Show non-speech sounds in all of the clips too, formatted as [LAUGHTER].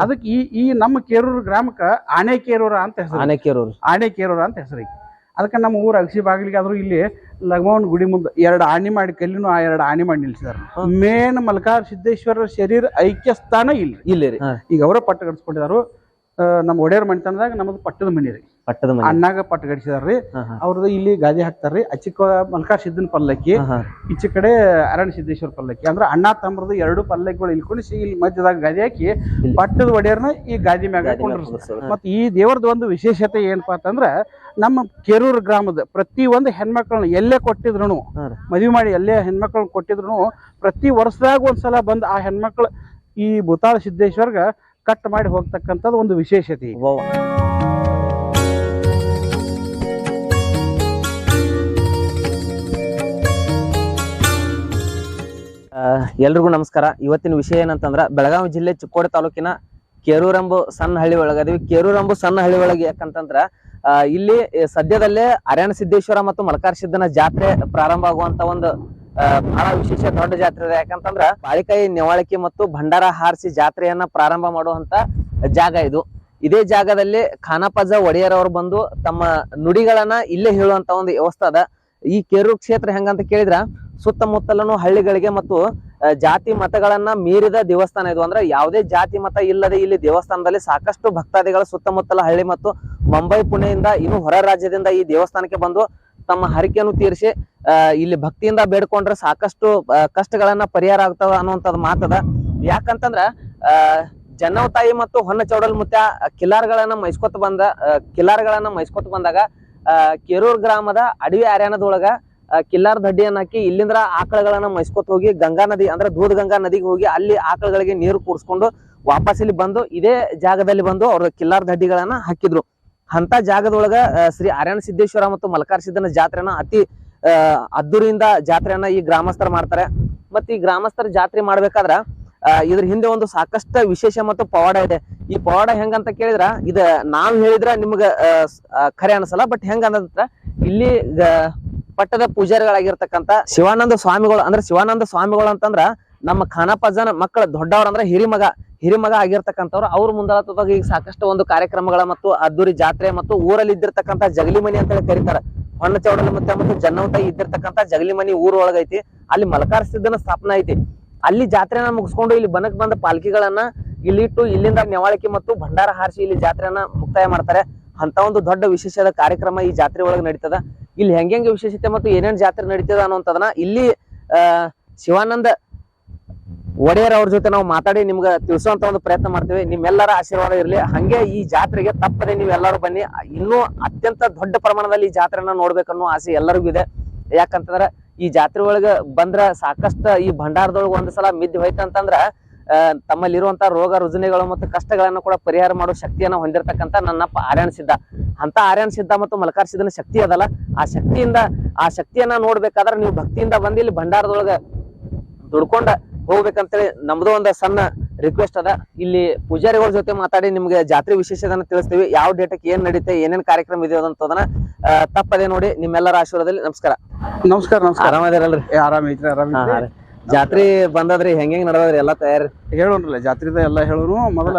ಅದಕ್ಕೆ ಈ ಈ ನಮ್ಮ ಕೇರೂರು ಗ್ರಾಮಕ್ಕ ಆನೆ ಕೇರೂರ ಅಂತ ಹೆಸರು ಆನೆಕೇರೂರು ಆನೆ ಕೇರೂರ. ಅಂತ ಹೆಸರು ಅದಕ್ಕೆ ನಮ್ಮ ಊರ ಅಗಸಿ ಬಾಗಿಲಿಗೆ ಆದ್ರೂ ಇಲ್ಲಿ ಲಗಮವನ್ ಗುಡಿ ಮುಂದೆ ಎರಡು ಆನೆ ಮಾಡಿ ಕಲ್ಲಿನೂ ಆ ಎರಡು ಆನೆ ಮಾಡಿ ನಿಲ್ಸಿದಾರ. ಮೇನ್ ಮಲ್ಕಾರ್ ಸಿದ್ದೇಶ್ವರ ಶರೀರ ಐಕ್ಯ ಸ್ಥಾನ ಇಲ್ಲಿ. ಇಲ್ಲಿ ರೀ ಈಗ ಅವರ ಪಟ್ಟ ಗಡಿಸ್ಕೊಂಡಿದಾರು ಆ, ನಮ್ಮ ಒಡೆಯರ್ ಮನೆತನದಾಗ ನಮ್ಮದು ಪಟ್ಟದ ಮನೆ ರೀ. ಪಟ್ಟದ ಮನೆ. ಅಣ್ಣಾಗ ಪಟ್ಟ ಗಡಿಸಿದಾರ್ರಿ. ಅವ್ರದ್ದು ಇಲ್ಲಿ ಗಾದಿ ಹಾಕ್ತಾರ್ರಿ ಅಚ್ಚಿಕ ಮಲ್ಕಾರ್ ಸಿದ್ದನ ಪಲ್ಲಕ್ಕಿ. ಈಚೆ ಕಡೆ ಅರಣ್ಯ ಸಿದ್ದೇಶ್ವರ ಪಲ್ಲಕ್ಕಿ. ಅಂದ್ರೆ ಅಣ್ಣ ತಮ್ಮರದು ಎರಡು ಪಲ್ಲಕ್ಕಿಗಳು ಇಲ್ಲಿ ಕುಣಿಸಿ ಇಲ್ಲಿ ಮಧ್ಯದಾಗ ಗಾದಿ ಹಾಕಿ ಪಟ್ಟದ ಒಡೆಯರ್ನ ಈ ಗಾದಿ ಮ್ಯಾಗ ಮತ್ತೆ ಈ ದೇವರದ ಒಂದು ವಿಶೇಷತೆ ಏನಪ್ಪಾ ಅಂತಂದ್ರ ನಮ್ಮ ಕೆರೂರ್ ಗ್ರಾಮದ ಪ್ರತಿ ಒಂದು ಹೆಣ್ಮಕ್ಳನ್ನ ಎಲ್ಲೇ ಕೊಟ್ಟಿದ್ರು. ಮದುವೆ ಮಾಡಿ ಎಲ್ಲೇ ಹೆಣ್ಮಕ್ಳನ್ನ ಕೊಟ್ಟಿದ್ರು ಪ್ರತಿ ವರ್ಷದಾಗ ಒಂದ್ಸಲ ಬಂದ್ ಆ ಹೆಣ್ಮಕ್ಳು ಈ ಭೂತಾಳ ಸಿದ್ದೇಶ್ವರ್ಗ ಕಟ್ ಮಾಡಿ ಹೋಗ್ತಕ್ಕಂಥದ್ದು ಒಂದು ವಿಶೇಷತೆ. ಎಲ್ರಿಗೂ ನಮಸ್ಕಾರ. ಇವತ್ತಿನ ವಿಷಯ ಏನಂತಂದ್ರೆ, ಬೆಳಗಾವಿ ಜಿಲ್ಲೆ ಚಿಕ್ಕೋಡಿ ತಾಲೂಕಿನ ಕೇರೂರಂಬು ಸಣ್ಣ ಹಳ್ಳಿ ಒಳಗದೀವಿ. ಕೇರೂರಂಬು ಸಣ್ಣ ಹಳ್ಳಿ ಒಳಗೆ ಯಾಕಂತಂದ್ರ ಇಲ್ಲಿ ಸದ್ಯದಲ್ಲೇ ಅರ್ಯಾಣ ಸಿದ್ದೇಶ್ವರ ಮತ್ತು ಮಲಕಾರ ಸಿದ್ದನ ಜಾತ್ರೆ ಪ್ರಾರಂಭ ಆಗುವಂತ ಒಂದು ಬಹಳ ವಿಶೇಷ ದೊಡ್ಡ ಜಾತ್ರೆ ಇದೆ ಯಾಕಂತಂದ್ರ, ಬಾಳಿಕಾಯಿ ನೆವಾಳಿಕೆ ಮತ್ತು ಭಂಡಾರ ಹಾರಿಸಿ ಜಾತ್ರೆಯನ್ನ ಪ್ರಾರಂಭ ಮಾಡುವಂತ ಜಾಗ ಇದು. ಇದೇ ಜಾಗದಲ್ಲಿ ಖಾನಪಜ ಒಡೆಯರ್ ಅವರು ಬಂದು ತಮ್ಮ ನುಡಿಗಳನ್ನ ಇಲ್ಲೇ ಹೇಳುವಂತ ಒಂದು ವ್ಯವಸ್ಥೆ ಅದ. ಈ ಕೇರೂರು ಕ್ಷೇತ್ರ ಹೆಂಗಂತ ಕೇಳಿದ್ರ ಸುತ್ತಮುತ್ತಲನು ಹಳ್ಳಿಗಳಿಗೆ ಮತ್ತು ಜಾತಿ ಮತಗಳನ್ನ ಮೀರಿದ ದೇವಸ್ಥಾನ ಇದು. ಅಂದ್ರೆ ಯಾವುದೇ ಜಾತಿ ಮತ ಇಲ್ಲದೆ ಇಲ್ಲಿ ದೇವಸ್ಥಾನದಲ್ಲಿ ಸಾಕಷ್ಟು ಭಕ್ತಾದಿಗಳ ಸುತ್ತಮುತ್ತಲ ಹಳ್ಳಿ ಮತ್ತು ಮುಂಬೈ ಪುಣೆಯಿಂದ ಇನ್ನು ಹೊರ ರಾಜ್ಯದಿಂದ ಈ ದೇವಸ್ಥಾನಕ್ಕೆ ಬಂದು ತಮ್ಮ ಹರಿಕೆಯನ್ನು ತೀರಿಸಿ ಇಲ್ಲಿ ಭಕ್ತಿಯಿಂದ ಬೇಡ್ಕೊಂಡ್ರೆ ಸಾಕಷ್ಟು ಕಷ್ಟಗಳನ್ನ ಪರಿಹಾರ ಆಗ್ತಾವ ಅನ್ನುವಂಥದ್ದು ಮಾತದ. ಯಾಕಂತಂದ್ರ ಜನವ ತಾಯಿ ಮತ್ತು ಹೊನ್ನ ಚೌಡಲ್ ಮುತ್ಯ ಕಿಲಾರ್ಗಳನ್ನ ಮೈಸ್ಕೊತ ಬಂದ ಕಿಲಾರ್ಗಳನ್ನ ಮೈಸ್ಕೊತ ಬಂದಾಗ ಕೆರೂರ್ ಗ್ರಾಮದ ಅಡವಿ ಅರಣ್ಯದೊಳಗ ಕಿಲ್ಲಾರ್ ದಡ್ಡಿಯನ್ನ ಹಾಕಿ ಇಲ್ಲಿಂದ್ರ ಆಕಳಗಳನ್ನ ಮೈಸ್ಕೊತ ಹೋಗಿ ಗಂಗಾ ನದಿ, ಅಂದ್ರೆ ದೂದ್ ಗಂಗಾ ನದಿಗೆ ಹೋಗಿ ಅಲ್ಲಿ ಆಕಳಗಳಿಗೆ ನೀರು ಕೂಡಿಸ್ಕೊಂಡು ವಾಪಸ್ ಇಲ್ಲಿ ಬಂದು ಇದೇ ಜಾಗದಲ್ಲಿ ಬಂದು ಅವ್ರ ಕಿಲ್ಲಾರ್ ದಡ್ಡಿಗಳನ್ನ ಹಾಕಿದ್ರು. ಅಂತ ಜಾಗದೊಳಗ ಶ್ರೀ ಅರಣ್ಯ ಸಿದ್ದೇಶ್ವರ ಮತ್ತು ಮಲಕಾರ್ ಸಿದ್ದನ ಜಾತ್ರೆನ ಅತಿ ಅದ್ದೂರಿಯಿಂದ ಜಾತ್ರೆಯನ್ನ ಈ ಗ್ರಾಮಸ್ಥರು ಮಾಡ್ತಾರೆ. ಮತ್ತೆ ಈ ಗ್ರಾಮಸ್ಥರ ಜಾತ್ರೆ ಮಾಡ್ಬೇಕಾದ್ರ ಇದ್ರ ಹಿಂದೆ ಒಂದು ಸಾಕಷ್ಟು ವಿಶೇಷ ಮತ್ತು ಪವಾಡ ಇದೆ. ಈ ಪವಾಡ ಹೆಂಗಂತ ಕೇಳಿದ್ರ, ಇದ ನಾವ್ ಹೇಳಿದ್ರ ನಿಮ್ಗ ಖರೆ ಅನ್ಸಲ್ಲ, ಬಟ್ ಹೆಂಗ ಇಲ್ಲಿ ಪಟ್ಟದ ಪೂಜಾರಿಗಳಾಗಿರ್ತಕ್ಕಂಥ ಶಿವಾನಂದ ಸ್ವಾಮಿಗಳು, ಅಂದ್ರೆ ಶಿವಾನಂದ ಸ್ವಾಮಿಗಳು ಅಂತಂದ್ರ ನಮ್ಮ ಖಾನಪಜನ ಮಕ್ಕಳ ದೊಡ್ಡವ್ರ ಅಂದ್ರೆ ಹಿರಿಮಗ ಹಿರಿಮಗ ಆಗಿರ್ತಕ್ಕಂಥವ್ರು. ಅವ್ರ ಮುಂದಾಳತ್ವದಾಗ ಈಗ ಸಾಕಷ್ಟು ಒಂದು ಕಾರ್ಯಕ್ರಮಗಳ ಮತ್ತು ಅದ್ದೂರಿ ಜಾತ್ರೆ ಮತ್ತು ಊರಲ್ಲಿ ಇದ್ದಿರ್ತಕ್ಕಂಥ ಜಗಲಿ ಮನಿ ಅಂತೇಳಿ ಕರೀತಾರ. ಹೊಣ್ಣ ಚೌಡಲ ಮತ್ತೆ ಮತ್ತು ಜನ್ನವಂತ ಇದ್ದಿರ್ತಕ್ಕಂಥ ಜಗಲಿ ಮನಿ ಊರ್ ಒಳಗೈತಿ ಅಲ್ಲಿ ಮಲಕಾರ ಸಿದ್ಧನ ಸ್ಥಾಪನಾ ಐತಿ. ಅಲ್ಲಿ ಜಾತ್ರೆನ ಮುಗಿಸ್ಕೊಂಡು ಇಲ್ಲಿ ಬನಕ್ ಬಂದ ಪಾಲ್ಕಿಗಳನ್ನ ಇಲ್ಲಿಟ್ಟು ಇಲ್ಲಿಂದ ನೆವಾಳಿಕೆ ಮತ್ತು ಭಂಡಾರ ಹಾರಿಸಿ ಇಲ್ಲಿ ಜಾತ್ರೆಯನ್ನ ಮುಕ್ತಾಯ ಮಾಡ್ತಾರೆ. ಅಂತ ಒಂದು ದೊಡ್ಡ ವಿಶೇಷದ ಕಾರ್ಯಕ್ರಮ ಈ ಜಾತ್ರೆ ಒಳಗೆ ನಡೀತದ. ಇಲ್ಲಿ ಹೆಂಗೆಂಗೆ ವಿಶೇಷತೆ ಮತ್ತು ಏನೇನ್ ಜಾತ್ರೆ ನಡೀತದ ಅನ್ನುವಂಥದನ್ನ ಇಲ್ಲಿ ಶಿವಾನಂದ ಒಡೆಯರ್ ಅವ್ರ ಜೊತೆ ನಾವು ಮಾತಾಡಿ ನಿಮ್ಗೆ ತಿಳಿಸುವಂತ ಒಂದು ಪ್ರಯತ್ನ ಮಾಡ್ತೇವೆ. ನಿಮ್ಮೆಲ್ಲರ ಆಶೀರ್ವಾದ ಇರಲಿ. ಹಂಗೆ ಈ ಜಾತ್ರೆಗೆ ತಪ್ಪದೆ ನೀವೆಲ್ಲರೂ ಬನ್ನಿ. ಇನ್ನೂ ಅತ್ಯಂತ ದೊಡ್ಡ ಪ್ರಮಾಣದಲ್ಲಿ ಈ ಜಾತ್ರೆನ ನೋಡ್ಬೇಕನ್ನೋ ಆಸೆ ಎಲ್ಲರಿಗೂ ಇದೆ. ಯಾಕಂತಂದ್ರ ಈ ಜಾತ್ರೆ ಒಳಗ ಬಂದ್ರ ಸಾಕಷ್ಟು ಈ ಭಂಡಾರದೊಳಗೆ ಒಂದ್ ಸಲ ಮಿದ್ದು ಹೋಯ್ತಂತಂದ್ರ ಆ, ತಮ್ಮಲ್ಲಿರುವಂತ ರೋಗ ರುಜಿನಗಳು ಮತ್ತು ಕಷ್ಟಗಳನ್ನ ಕೂಡ ಪರಿಹಾರ ಮಾಡುವ ಶಕ್ತಿಯನ್ನ ಹೊಂದಿರತಕ್ಕಂತ ನನ್ನಪ್ಪ ಆರ್ಯಣ ಸಿದ್ಧ. ಅಂತ ಆರ್ಯಣ ಸಿದ್ಧ ಮತ್ತು ಮಲಕಾರ ಸಿದ್ಧನ ಶಕ್ತಿ ಅದಲ್ಲ. ಆ ಶಕ್ತಿಯಿಂದ ಆ ಶಕ್ತಿಯನ್ನ ನೋಡ್ಬೇಕಾದ್ರೆ ನೀವು ಭಕ್ತಿಯಿಂದ ಬಂದು ಇಲ್ಲಿ ಭಂಡಾರದೊಳಗ ದುಡ್ಕೊಂಡ ಹೋಗ್ಬೇಕಂತೇಳಿ ನಮ್ದು ಒಂದು ಸಣ್ಣ ರಿಕ್ವೆಸ್ಟ್ ಅದ. ಇಲ್ಲಿ ಪೂಜಾರಿಗಳ ಜೊತೆ ಮಾತಾಡಿ ನಿಮ್ಗೆ ಜಾತ್ರೆ ವಿಶೇಷದನ್ನ ತಿಳಿಸ್ತೀವಿ. ಯಾವ ಡೇಟಕ್ಕೆ ಏನ್ ನಡೀತೆ ಏನೇನ್ ಕಾರ್ಯಕ್ರಮ ಇದೆಯೋ ಅಂತದನ್ನ ಅದನ್ನ ತಪ್ಪದೆ ನೋಡಿ ನಿಮ್ಮೆಲ್ಲರ ಆಶೀರ್ವಾದದಲ್ಲಿ ನಮಸ್ಕಾರ. ನಮಸ್ಕಾರ ನಮಸ್ಕಾರ. ಆರಾಮದಿರಲ್ರಿ ಆರಾಮ ಐತ್ರಿ ಜಾತ್ರೆ ಬಂದದ್ರಿ ಹೆಂಗ್ ನಡದದ್ರಿ ಎಲ್ಲಾ ತಯಾರಿ? ಹೇಳೋನ್ರಲ್ಲ ಜಾತ್ರಿದ ಎಲ್ಲಾ ಹೇಳೋನು ಮೊದಲ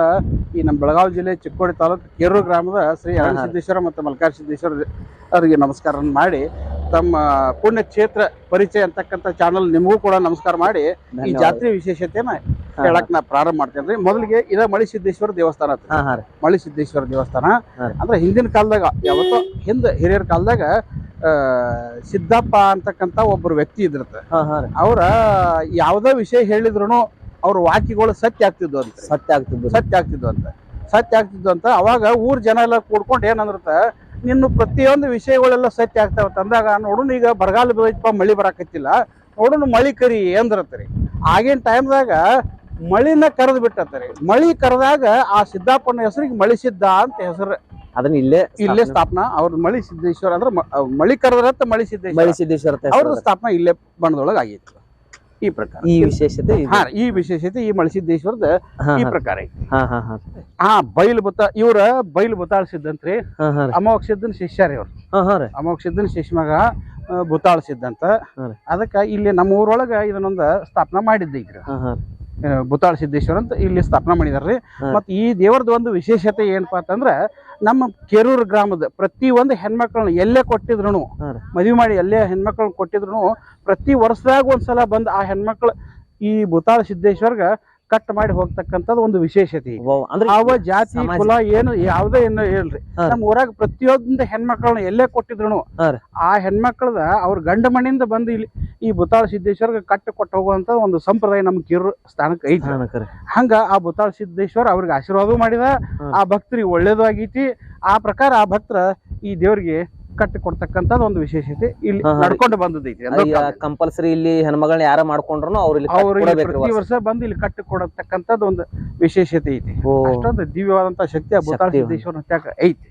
ಈ ನಮ್ಮ ಬೆಳಗಾವಿ ಜಿಲ್ಲೆ ಚಿಕ್ಕೋಡಿ ತಾಲೂಕು ಕೇರೂರು ಗ್ರಾಮದ ಶ್ರೀ ಅರಣ್ಯ ಹಾ. ಸಿದ್ದೇಶ್ವರ ಮತ್ತು ಮಲ್ಕಾರ ಸಿದ್ದೇಶ್ವರ ಅವರಿಗೆ ನಮಸ್ಕಾರ ಮಾಡಿ ತಮ್ಮ ಪುಣ್ಯ ಕ್ಷೇತ್ರ ಪರಿಚಯ ಅಂತಕ್ಕಂಥ ಚಾನಲ್ ನಿಮಗೂ ಕೂಡ ನಮಸ್ಕಾರ ಮಾಡಿ ಈ ಜಾತ್ರೆ ವಿಶೇಷತೆನ ಹೇಳಕ್ ನಾ ಪ್ರಾರಂಭ ಮಾಡ್ತೇನೆ ಮೊದಲಿಗೆ ಇದ ಮಳಿ ಸಿದ್ದೇಶ್ವರ ದೇವಸ್ಥಾನ ಮಳಿ ಸಿದ್ದೇಶ್ವರ ದೇವಸ್ಥಾನ. ಅಂದ್ರೆ ಹಿಂದಿನ ಕಾಲದಾಗ ಯಾವತ್ತೋ ಹಿಂದ ಹಿರಿಯರ ಕಾಲದಾಗ ಸಿದ್ದಪ್ಪ ಅಂತಕ್ಕಂತ ಒಬ್ಬರು ವ್ಯಕ್ತಿ ಇದ್ರತ್ತ. ಅವ್ರ ಹಾ ರೀ. ಅವರ ಯಾವುದೇ ವಿಷಯ ಹೇಳಿದ್ರು ಅವ್ರ ವಾಕ್ಯಗಳು ಸತ್ಯ ಆಗ್ತಿದ್ವು ಅಂತ. ಸತ್ಯ ಆಗ್ತಿದ್ವು. ಸತ್ಯ ಆಗ್ತಿದ್ವು ಅಂತ. ಸತ್ಯ ಆಗ್ತಿದ್ವು ಅಂತ. ಅವಾಗ ಊರ್ ಜನ ಎಲ್ಲ ಕೂಡ್ಕೊಂಡು ಏನಂದ್ರತ ನಿನ್ನ ಪ್ರತಿಯೊಂದು ವಿಷಯಗಳೆಲ್ಲ ಸತ್ಯ ಆಗ್ತಾವ ಅಂದಾಗ ನೋಡೋಣ ಈಗ ಬರಗಾಲ ಬೀಳಪ್ಪ ಮಳಿ ಬರಾಕತ್ತಿಲ್ಲ. ನೋಡೋಣ ಮಳಿ ಕರಿ ಅಂದ್ರತ್ರಿ ಆಗಿನ ಟೈಮ್ದಾಗ ಮಳಿನ ಕರೆದು ಬಿಟ್ಟತ್ತರಿ ಮಳಿ ಕರೆದಾಗ ಆ ಸಿದ್ದಾಪಣ್ಣ ಹೆಸರಿಗೆ ಮಳಿ ಸಿದ್ಧ ಅಂತ ಹೆಸರು. ಅದನ್ನ ಇಲ್ಲೇ ಇಲ್ಲೇ ಸ್ಥಾಪನಾ. ಅವ್ರ ಮಳಿ ಸಿದ್ದೇಶ್ವರ ಅಂದ್ರೆ ಮಳಿ ಕರೆದ್ರತ್ತ ಮಳಿ ಸಿದ್ದೇಶ್ವರ. ಮಳಿ ಸಿದ್ದೇಶ್ವರ ಅವ್ರದ್ದು ಹೆಸರು. ಸ್ಥಾಪನಾ ಇಲ್ಲೇ ಬಣ್ಣದೊಳಗೆ ಆಗಿತ್ತು. ಈ ಪ್ರಕಾರ. ಈ ವಿಶೇಷತೆ. ಹಾ ಈ ವಿಶೇಷತೆ ಈ ಮಳಸಿದ್ದೇಶ್ವರದ ಈ ಪ್ರಕಾರ ಹಾ ಬೈಲು ಬುತ್ತ ಇವ್ರ ಬೈಲು ಬುತ್ತಾಳ್ಸಿದ್ದಂತ್ರಿ ಹಾ ಹಾ ರೀ. ಅಮೋಘ ಸಿದ್ದನ್ ಶಿಷ್ಯರಿ ಅವ್ರು ಹಾ ಹಾ ರೀ. ಸಿದ್ದನ್ ಹಾ ಅದಕ್ಕ ಇಲ್ಲಿ ನಮ್ಮ ಊರೊಳಗ ಇದನ್ನೊಂದ ಸ್ಥಾಪನಾ ಮಾಡಿದ್ದೈತ್ರಿ ಹಾ ಬುತ್ತಾಳ ಸಿದ್ದೇಶ್ವರ ಅಂತ ಇಲ್ಲಿ ಸ್ಥಾಪನಾ ಮಾಡಿದಾರ್ರಿ ರೀ ಮತ್ತು ಈ ದೇವರದ ಒಂದು ವಿಶೇಷತೆ ಏನಪ್ಪಾ ಅಂತಂದ್ರ ನಮ್ಮ ಕೆರೂರು ಗ್ರಾಮದ ಪ್ರತಿ ಒಂದು ಹೆಣ್ಮಕ್ಳನ್ನ ಎಲ್ಲೇ ಕೊಟ್ಟಿದ್ರು. ಮದುವೆ ಮಾಡಿ ಎಲ್ಲೇ ಹೆಣ್ಮಕ್ಳನ್ನ ಕೊಟ್ಟಿದ್ರು ಪ್ರತಿ ವರ್ಷದಾಗ ಒಂದ್ಸಲ ಬಂದು ಆ ಹೆಣ್ಮಕ್ಳು ಈ ಭೂತಾಳ ಸಿದ್ದೇಶ್ವರ್ಗ ಕಟ್ ಮಾಡಿ ಹೋಗ್ತಕ್ಕಂಥದ್ದು ಒಂದು ವಿಶೇಷತೆ. ಯಾವ ಜಾತಿ ಕುಲ ಏನು ಯಾವುದೇ ಏನೋ ಹೇಳ್ರಿ ಹಾ. ನಮ್ಮ ಊರಾಗ ಪ್ರತಿಯೊಂದ ಹೆಣ್ಮಕ್ಳನ್ನ ಎಲ್ಲೇ ಕೊಟ್ಟಿದ್ರು. ಆ ಹೆಣ್ಮಕ್ಳದ ಅವ್ರ ಗಂಡ ಮಣ್ಣಿಂದ ಬಂದು ಇಲ್ಲಿ ಈ ಬುತ್ತಾಳ ಸಿದ್ದೇಶ್ವರ್ಗ ಕಟ್ಟ ಕೊಟ್ಟು ಹೋಗುವಂತ ಒಂದು ಸಂಪ್ರದಾಯ ನಮ್ ಕಿರು ಸ್ಥಾನಕ್ಕೆ ಐತಿ. ಹಂಗ ಆ ಬುತ್ತಾಳ ಸಿದ್ದೇಶ್ವರ ಅವ್ರಿಗೆ ಆಶೀರ್ವಾದ ಮಾಡಿದ ಆ ಭಕ್ತರಿಗೆ ಒಳ್ಳೇದು ಆಗೈತಿ ಆ ಪ್ರಕಾರ ಆ ಭಕ್ತರ ಈ ದೇವ್ರಿಗೆ ಕಟ್ಟಿ ಕೊಡ್ತಕ್ಕಂಥದ್ದು ಒಂದು ವಿಶೇಷತೆ ಇಲ್ಲಿ. ನಡ್ಕೊಂಡು ಬಂದದೈತಿ ಕಂಪಲ್ಸರಿ ಇಲ್ಲಿ ಹೆಣ್ಮಗಳನ್ನ ಯಾರ ಮಾಡ್ಕೊಂಡ್ರು ಅವ್ರು ಇಲ್ಲಿ ಪ್ರತಿ ವರ್ಷ. ಬಂದು ಇಲ್ಲಿ ಕಟ್ಟಿ ಕೊಡತಕ್ಕಂಥದ್ದು ಒಂದು ವಿಶೇಷತೆ ಐತಿ. ಅಷ್ಟೊಂದು ದಿವ್ಯವಾದಂತ ಶಕ್ತಿ ಆ. ಸಿದ್ದೇಶ್ವರ ತ್ಯಾಗ ಐತಿ.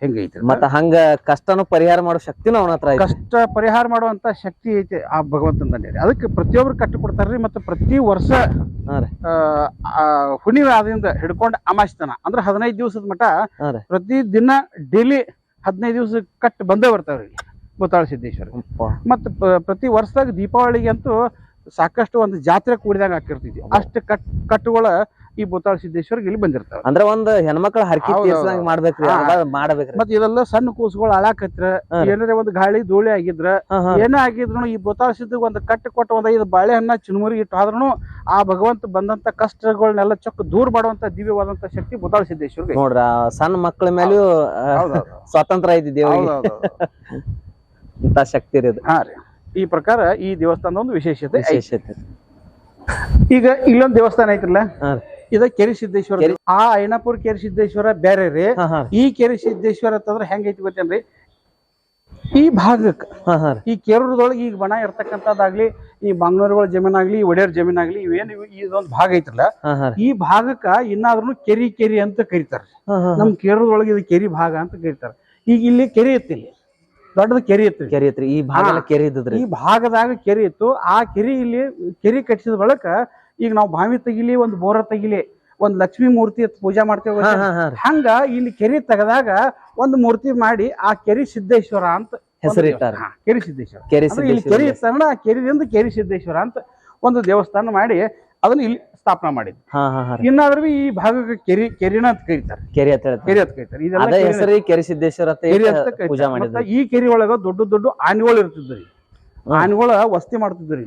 ಹೆಂಗೈತಿ ಮತ್ತ ಹಂಗ ಕಷ್ಟನು ಪರಿಹಾರ ಮಾಡೋ ಶಕ್ತಿನೂ ಅವನ ಹತ್ರ ಕಷ್ಟ ಪರಿಹಾರ ಮಾಡುವಂತ ಶಕ್ತಿ ಐತಿ ಆ ಭಗವಂತನಲ್ಲಿ ಅದಕ್ಕೆ ಪ್ರತಿಯೊಬ್ರು ಕಟ್ಟಿ ಕೊಡ್ತಾರ್ರಿ ಮತ್ತೆ ಪ್ರತಿ ವರ್ಷ ಹುಣ್ಣಿಮೆ ಆದಿಂದ ಹಿಡ್ಕೊಂಡು ಅಮಾಸ್ತನ ಅಂದ್ರೆ ಹದಿನೈದು ದಿವಸದ ಮಟ್ಟ ಪ್ರತಿ ದಿನ ಡೈಲಿ ಹದಿನೈದು ದಿವಸ ಕಟ್ ಬಂದೇ ಬರ್ತಾವ್ರಿ ಭೂತಾಳ ಸಿದ್ದೇಶ್ವರ. ಮತ್ತು ಪ್ರತಿ ವರ್ಷದಾಗ ದೀಪಾವಳಿಗೆ ಅಂತೂ ಸಾಕಷ್ಟು ಒಂದು ಜಾತ್ರೆ ಕೂಡಿದಾಗ ಹಾಕಿರ್ತಿದ್ವಿ. ಅಷ್ಟು ಕಟ್ ಕಟ್ಟುಗಳ ಈ ಭೂತಾಳ ಸಿದ್ದೇಶ್ವರ್ಗೆ ಇಲ್ಲಿ ಬಂದಿರ್ತಾರೆ ಅಂದ್ರ ಒಂದ್ ಹೆಣ್ಮಕ್ಳ ಹರಕಿ ಹೌದ್ ತೀರ್ಸಂಗ್ ಹೌದ್. ಮಾಡ್ಬೇಕ್ರಿ ಹಾ. ಅದ ಮಾಡ್ಬೇಕ್ರಿ. ಮತ್ತೆ ಇದೆಲ್ಲ ಸಣ್ಣ ಕೂಸುಗಳು ಅಳಾಕತ್ರ ಏನಾದ್ರೆ ಏನಾರ ಒಂದು ಗಾಳಿ ಧೂಳಿ ಆಗಿದ್ರ ಹಾ ಹಾ. ಏನೇ ಆಗಿದ್ರು ಈ ಭೂತಾಳ ಸಿದ್ಧ ಒಂದು ಕಟ್ಟು ಕೊಟ್ಟ ಒಂದ್ ಐದು ಬಾಳೆಹಣ್ಣ ಚಿನ್ಮುರಿ ಇಟ್ಟು ಆದ್ರೂ ಆ ಭಗವಂತ ಬಂದಂತ ಕಷ್ಟಗಳನ್ನೆಲ್ಲ ಚೊಕ್ಕ ದೂರ ಮಾಡುವಂತ ದಿವ್ಯವಾದಂತ ಶಕ್ತಿ ಭೂತಾಳ ಸಿದ್ದೇಶ್ವರ್ಗೆ ನೋಡ್ರ ಆ ಸಣ್ಣ ಮಕ್ಕಳ ಮೇಲೂ ಆ, ಹೌದೌದು ಸ್ವಾತಂತ್ರ್ಯ ಐತಿ ದೇವರಿಗೆ. ಇಂತ ಶಕ್ತಿ ಇರೋದು ಹಾ ರೀ. ಈ ಪ್ರಕಾರ ಈ ದೇವಸ್ಥಾನದ ಒಂದು ವಿಶೇಷತೆ ಐತಿ. ವಿಶೇಷತೆ. ಈಗ ಇಲ್ಲೊಂದು ದೇವಸ್ಥಾನ ಐತ್ರಲ್ಲ? ಹಾ ರೀ. ಇದ ಕೆರಿ ಸಿದ್ದೇಶ್ವರ ಆ ಐನಾಪುರ ಕೆರಿ ಸಿದ್ದೇಶ್ವರ ಬೇರೆ ರೀ. ಈ ಕೆರಿ ಸಿದ್ದೇಶ್ವರ ಅಂತಂದ್ರೆ ಹೆಂಗೈತಿ ಗೊತ್ತೇನ್ರಿ ಈ ಭಾಗಕ್ಕೆ. ಈ ಕೇರೂರದೊಳಗೆ ಈಗ ಬಣ ಇರ್ತಕ್ಕಂಥದ್ದಾಗ್ಲಿ ಈ ಬಂಗ್ಳೂರುಗಳ ಜಮೀನಾಗ್ಲಿ ಒಡೆಯರ್ ಜಮೀನಾಗ್ಲಿ ಇವೇನು ಇವು- ಇದೊಂದು ಭಾಗ ಐತ್ರಲ್ಲ ರೀ. ಈ ಭಾಗಕ್ಕ ಇನ್ನಾದ್ರೂ ಕೆರಿ ಕೆರಿ ಅಂತ ಕರೀತಾರೆ. ನಮ್ ಕೇರೂರದೊಳಗೆ ಇದು ಕೆರಿ ಭಾಗ ಅಂತ ಕರೀತಾರೆ. ಈಗ ಇಲ್ಲಿ ಕೆರೆ ಇತ್ತು ಇಲ್ಲಿ. ದೊಡ್ಡದ ಕೆರೆ ಇತ್ತು ಕೆರೆ ಐತ್ರಿ. ಈ ಭಾಗ ಕೆರೆ. ಇದ್ದದ್ರಿ. ಈ ಭಾಗದಾಗ ಕೆರೆ ಇತ್ತು. ಆ ಕೆರೆ ಇಲ್ಲಿ ಕೆರೆ ಕಟ್ಟಿಸಿದ ಬಳಿಕ ಈಗ ನಾವು ಬಾವಿ ತೆಗಿಲಿ ಒಂದು ಬೋರ ತೆಗಿಲಿ ಒಂದ್ ಲಕ್ಷ್ಮಿ ಮೂರ್ತಿ ಪೂಜೆ ಮಾಡ್ತೇವೆ. ಹಂಗ ಇಲ್ಲಿ ಕೆರಿ ತೆಗೆದಾಗ ಒಂದು ಮೂರ್ತಿ ಮಾಡಿ ಆ ಕೆರಿ ಸಿದ್ದೇಶ್ವರ ಅಂತ ಹೆಸರಿಟ್ಟಾರ. ಕೆರಿ ಸಿದ್ದೇಶ್ವರ. ಕೆರಿ ಇಲ್ಲಿ ಕೆರಿ ತಗೊಂಡ ಇತ್ತಂದ್ರೆ ಆ ಕೆರಿದಿಂದ ಕೆರಿ ಸಿದ್ದೇಶ್ವರ ಅಂತ ಒಂದು ದೇವಸ್ಥಾನ ಮಾಡಿ ಅದನ್ನ ಇಲ್ಲಿ ಸ್ಥಾಪನೆ ಮಾಡಿದ್ರು ಇನ್ನಾದ್ರೂ ಈ ಭಾಗಕ್ಕೆ ಕೆರಿ ಕೆರಿನ ಅಂತ ಕರೀತಾರೆ. ಕೆರಿ ಅಂತ ಹೇಳ್ತಾರೆ ಅಂತ ಕರೀತಾರೆ. ಇದೆಲ್ಲ ಹೆಸರಿ ಕೆರಿ ಸಿದ್ದೇಶ್ವರ ಅಂತ ಕೆರಿ ಪೂಜಾ ಈ ಕೆರಿ ಒಳಗ ದೊಡ್ಡ ದೊಡ್ಡ ಆನೆಗಳು ಇರ್ತಿದ್ರಿ. ಆನೆಗಳ ವಸ್ತಿ ಮಾಡ್ತಿದ್ರಿ.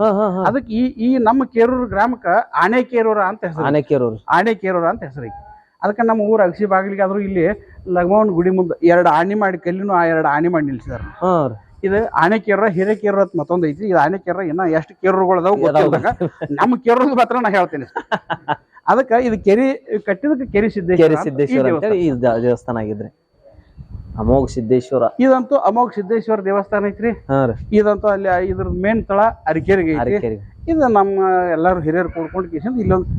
ಅದಕ್ಕೆ ಈ ಈ ನಮ್ಮ ಕೇರೂರು ಗ್ರಾಮಕ್ಕ ಆನೆ ಕೇರೂರ ಅಂತ ಹೆಸರು. ಆನೆ ಕೇರೂರು. ಆನೆ ಕೇರೂರ ಅಂತ ಹೆಸರು ಅದಕ್ಕೆ ನಮ್ಮ ಊರ ಅಗಸಿ ಬಾಗಿಲಿಗೆ ಆದ್ರೂ ಇಲ್ಲಿ ಲಗ್ಮವನ್ ಗುಡಿ ಮುಂದೆ ಎರಡು ಆನೆ ಮಾಡಿ ಕಲ್ಲಿನೂ ಆ ಎರಡು ಆನೆ ಮಾಡಿ ನಿಲ್ಸಿದಾರ. ಇದು ಆನೆ ಕೇರೂರ ಹಿರೇ ಕೇರೂರ ಅಂತ ಮತ್ತೊಂದು ಐತಿ. ಇದು ಆನೆ ಕೇರೂರ ಇನ್ನ ಎಷ್ಟು ಕೇರೂರುಗಳು ಅದಾವ ಅದಾವ. ಗೊತ್ತಿಲ್ಲ ನಮ್ಮ ಕೇರೂರದ ಮಾತ್ರ ನಾ ಹೇಳ್ತೇನೆ ಅದಕ್ಕೆ ಇದು ಕೆರಿ ಕಟ್ಟಿದಕ್ಕೆ ಕೆರಿ ಸಿದ್ದೇಶ್ವರ ದೇವಸ್ಥಾನ ಆಗಿದ್ರಿ. ಅಮೋಘ ಸಿದ್ದೇಶ್ವರ. ಇದಂತೂ ಅಮೋಘ ಸಿದ್ದೇಶ್ವರ ದೇವಸ್ಥಾನ ಐತ್ರಿ. ಇದಂತೂ ಅಲ್ಲಿ ಇದ್ರ ಮೇನ್ ತಳ ಅರಿಕೆರೆಗೆ ಐತಿ ಇದು ನಮ್ಮ ಎಲ್ಲಾರು ಹಿರಿಯರು ಕೂಡ್ಕೊಂಡು ಕಿಸಿಂದ ಇಲ್ಲೊಂದು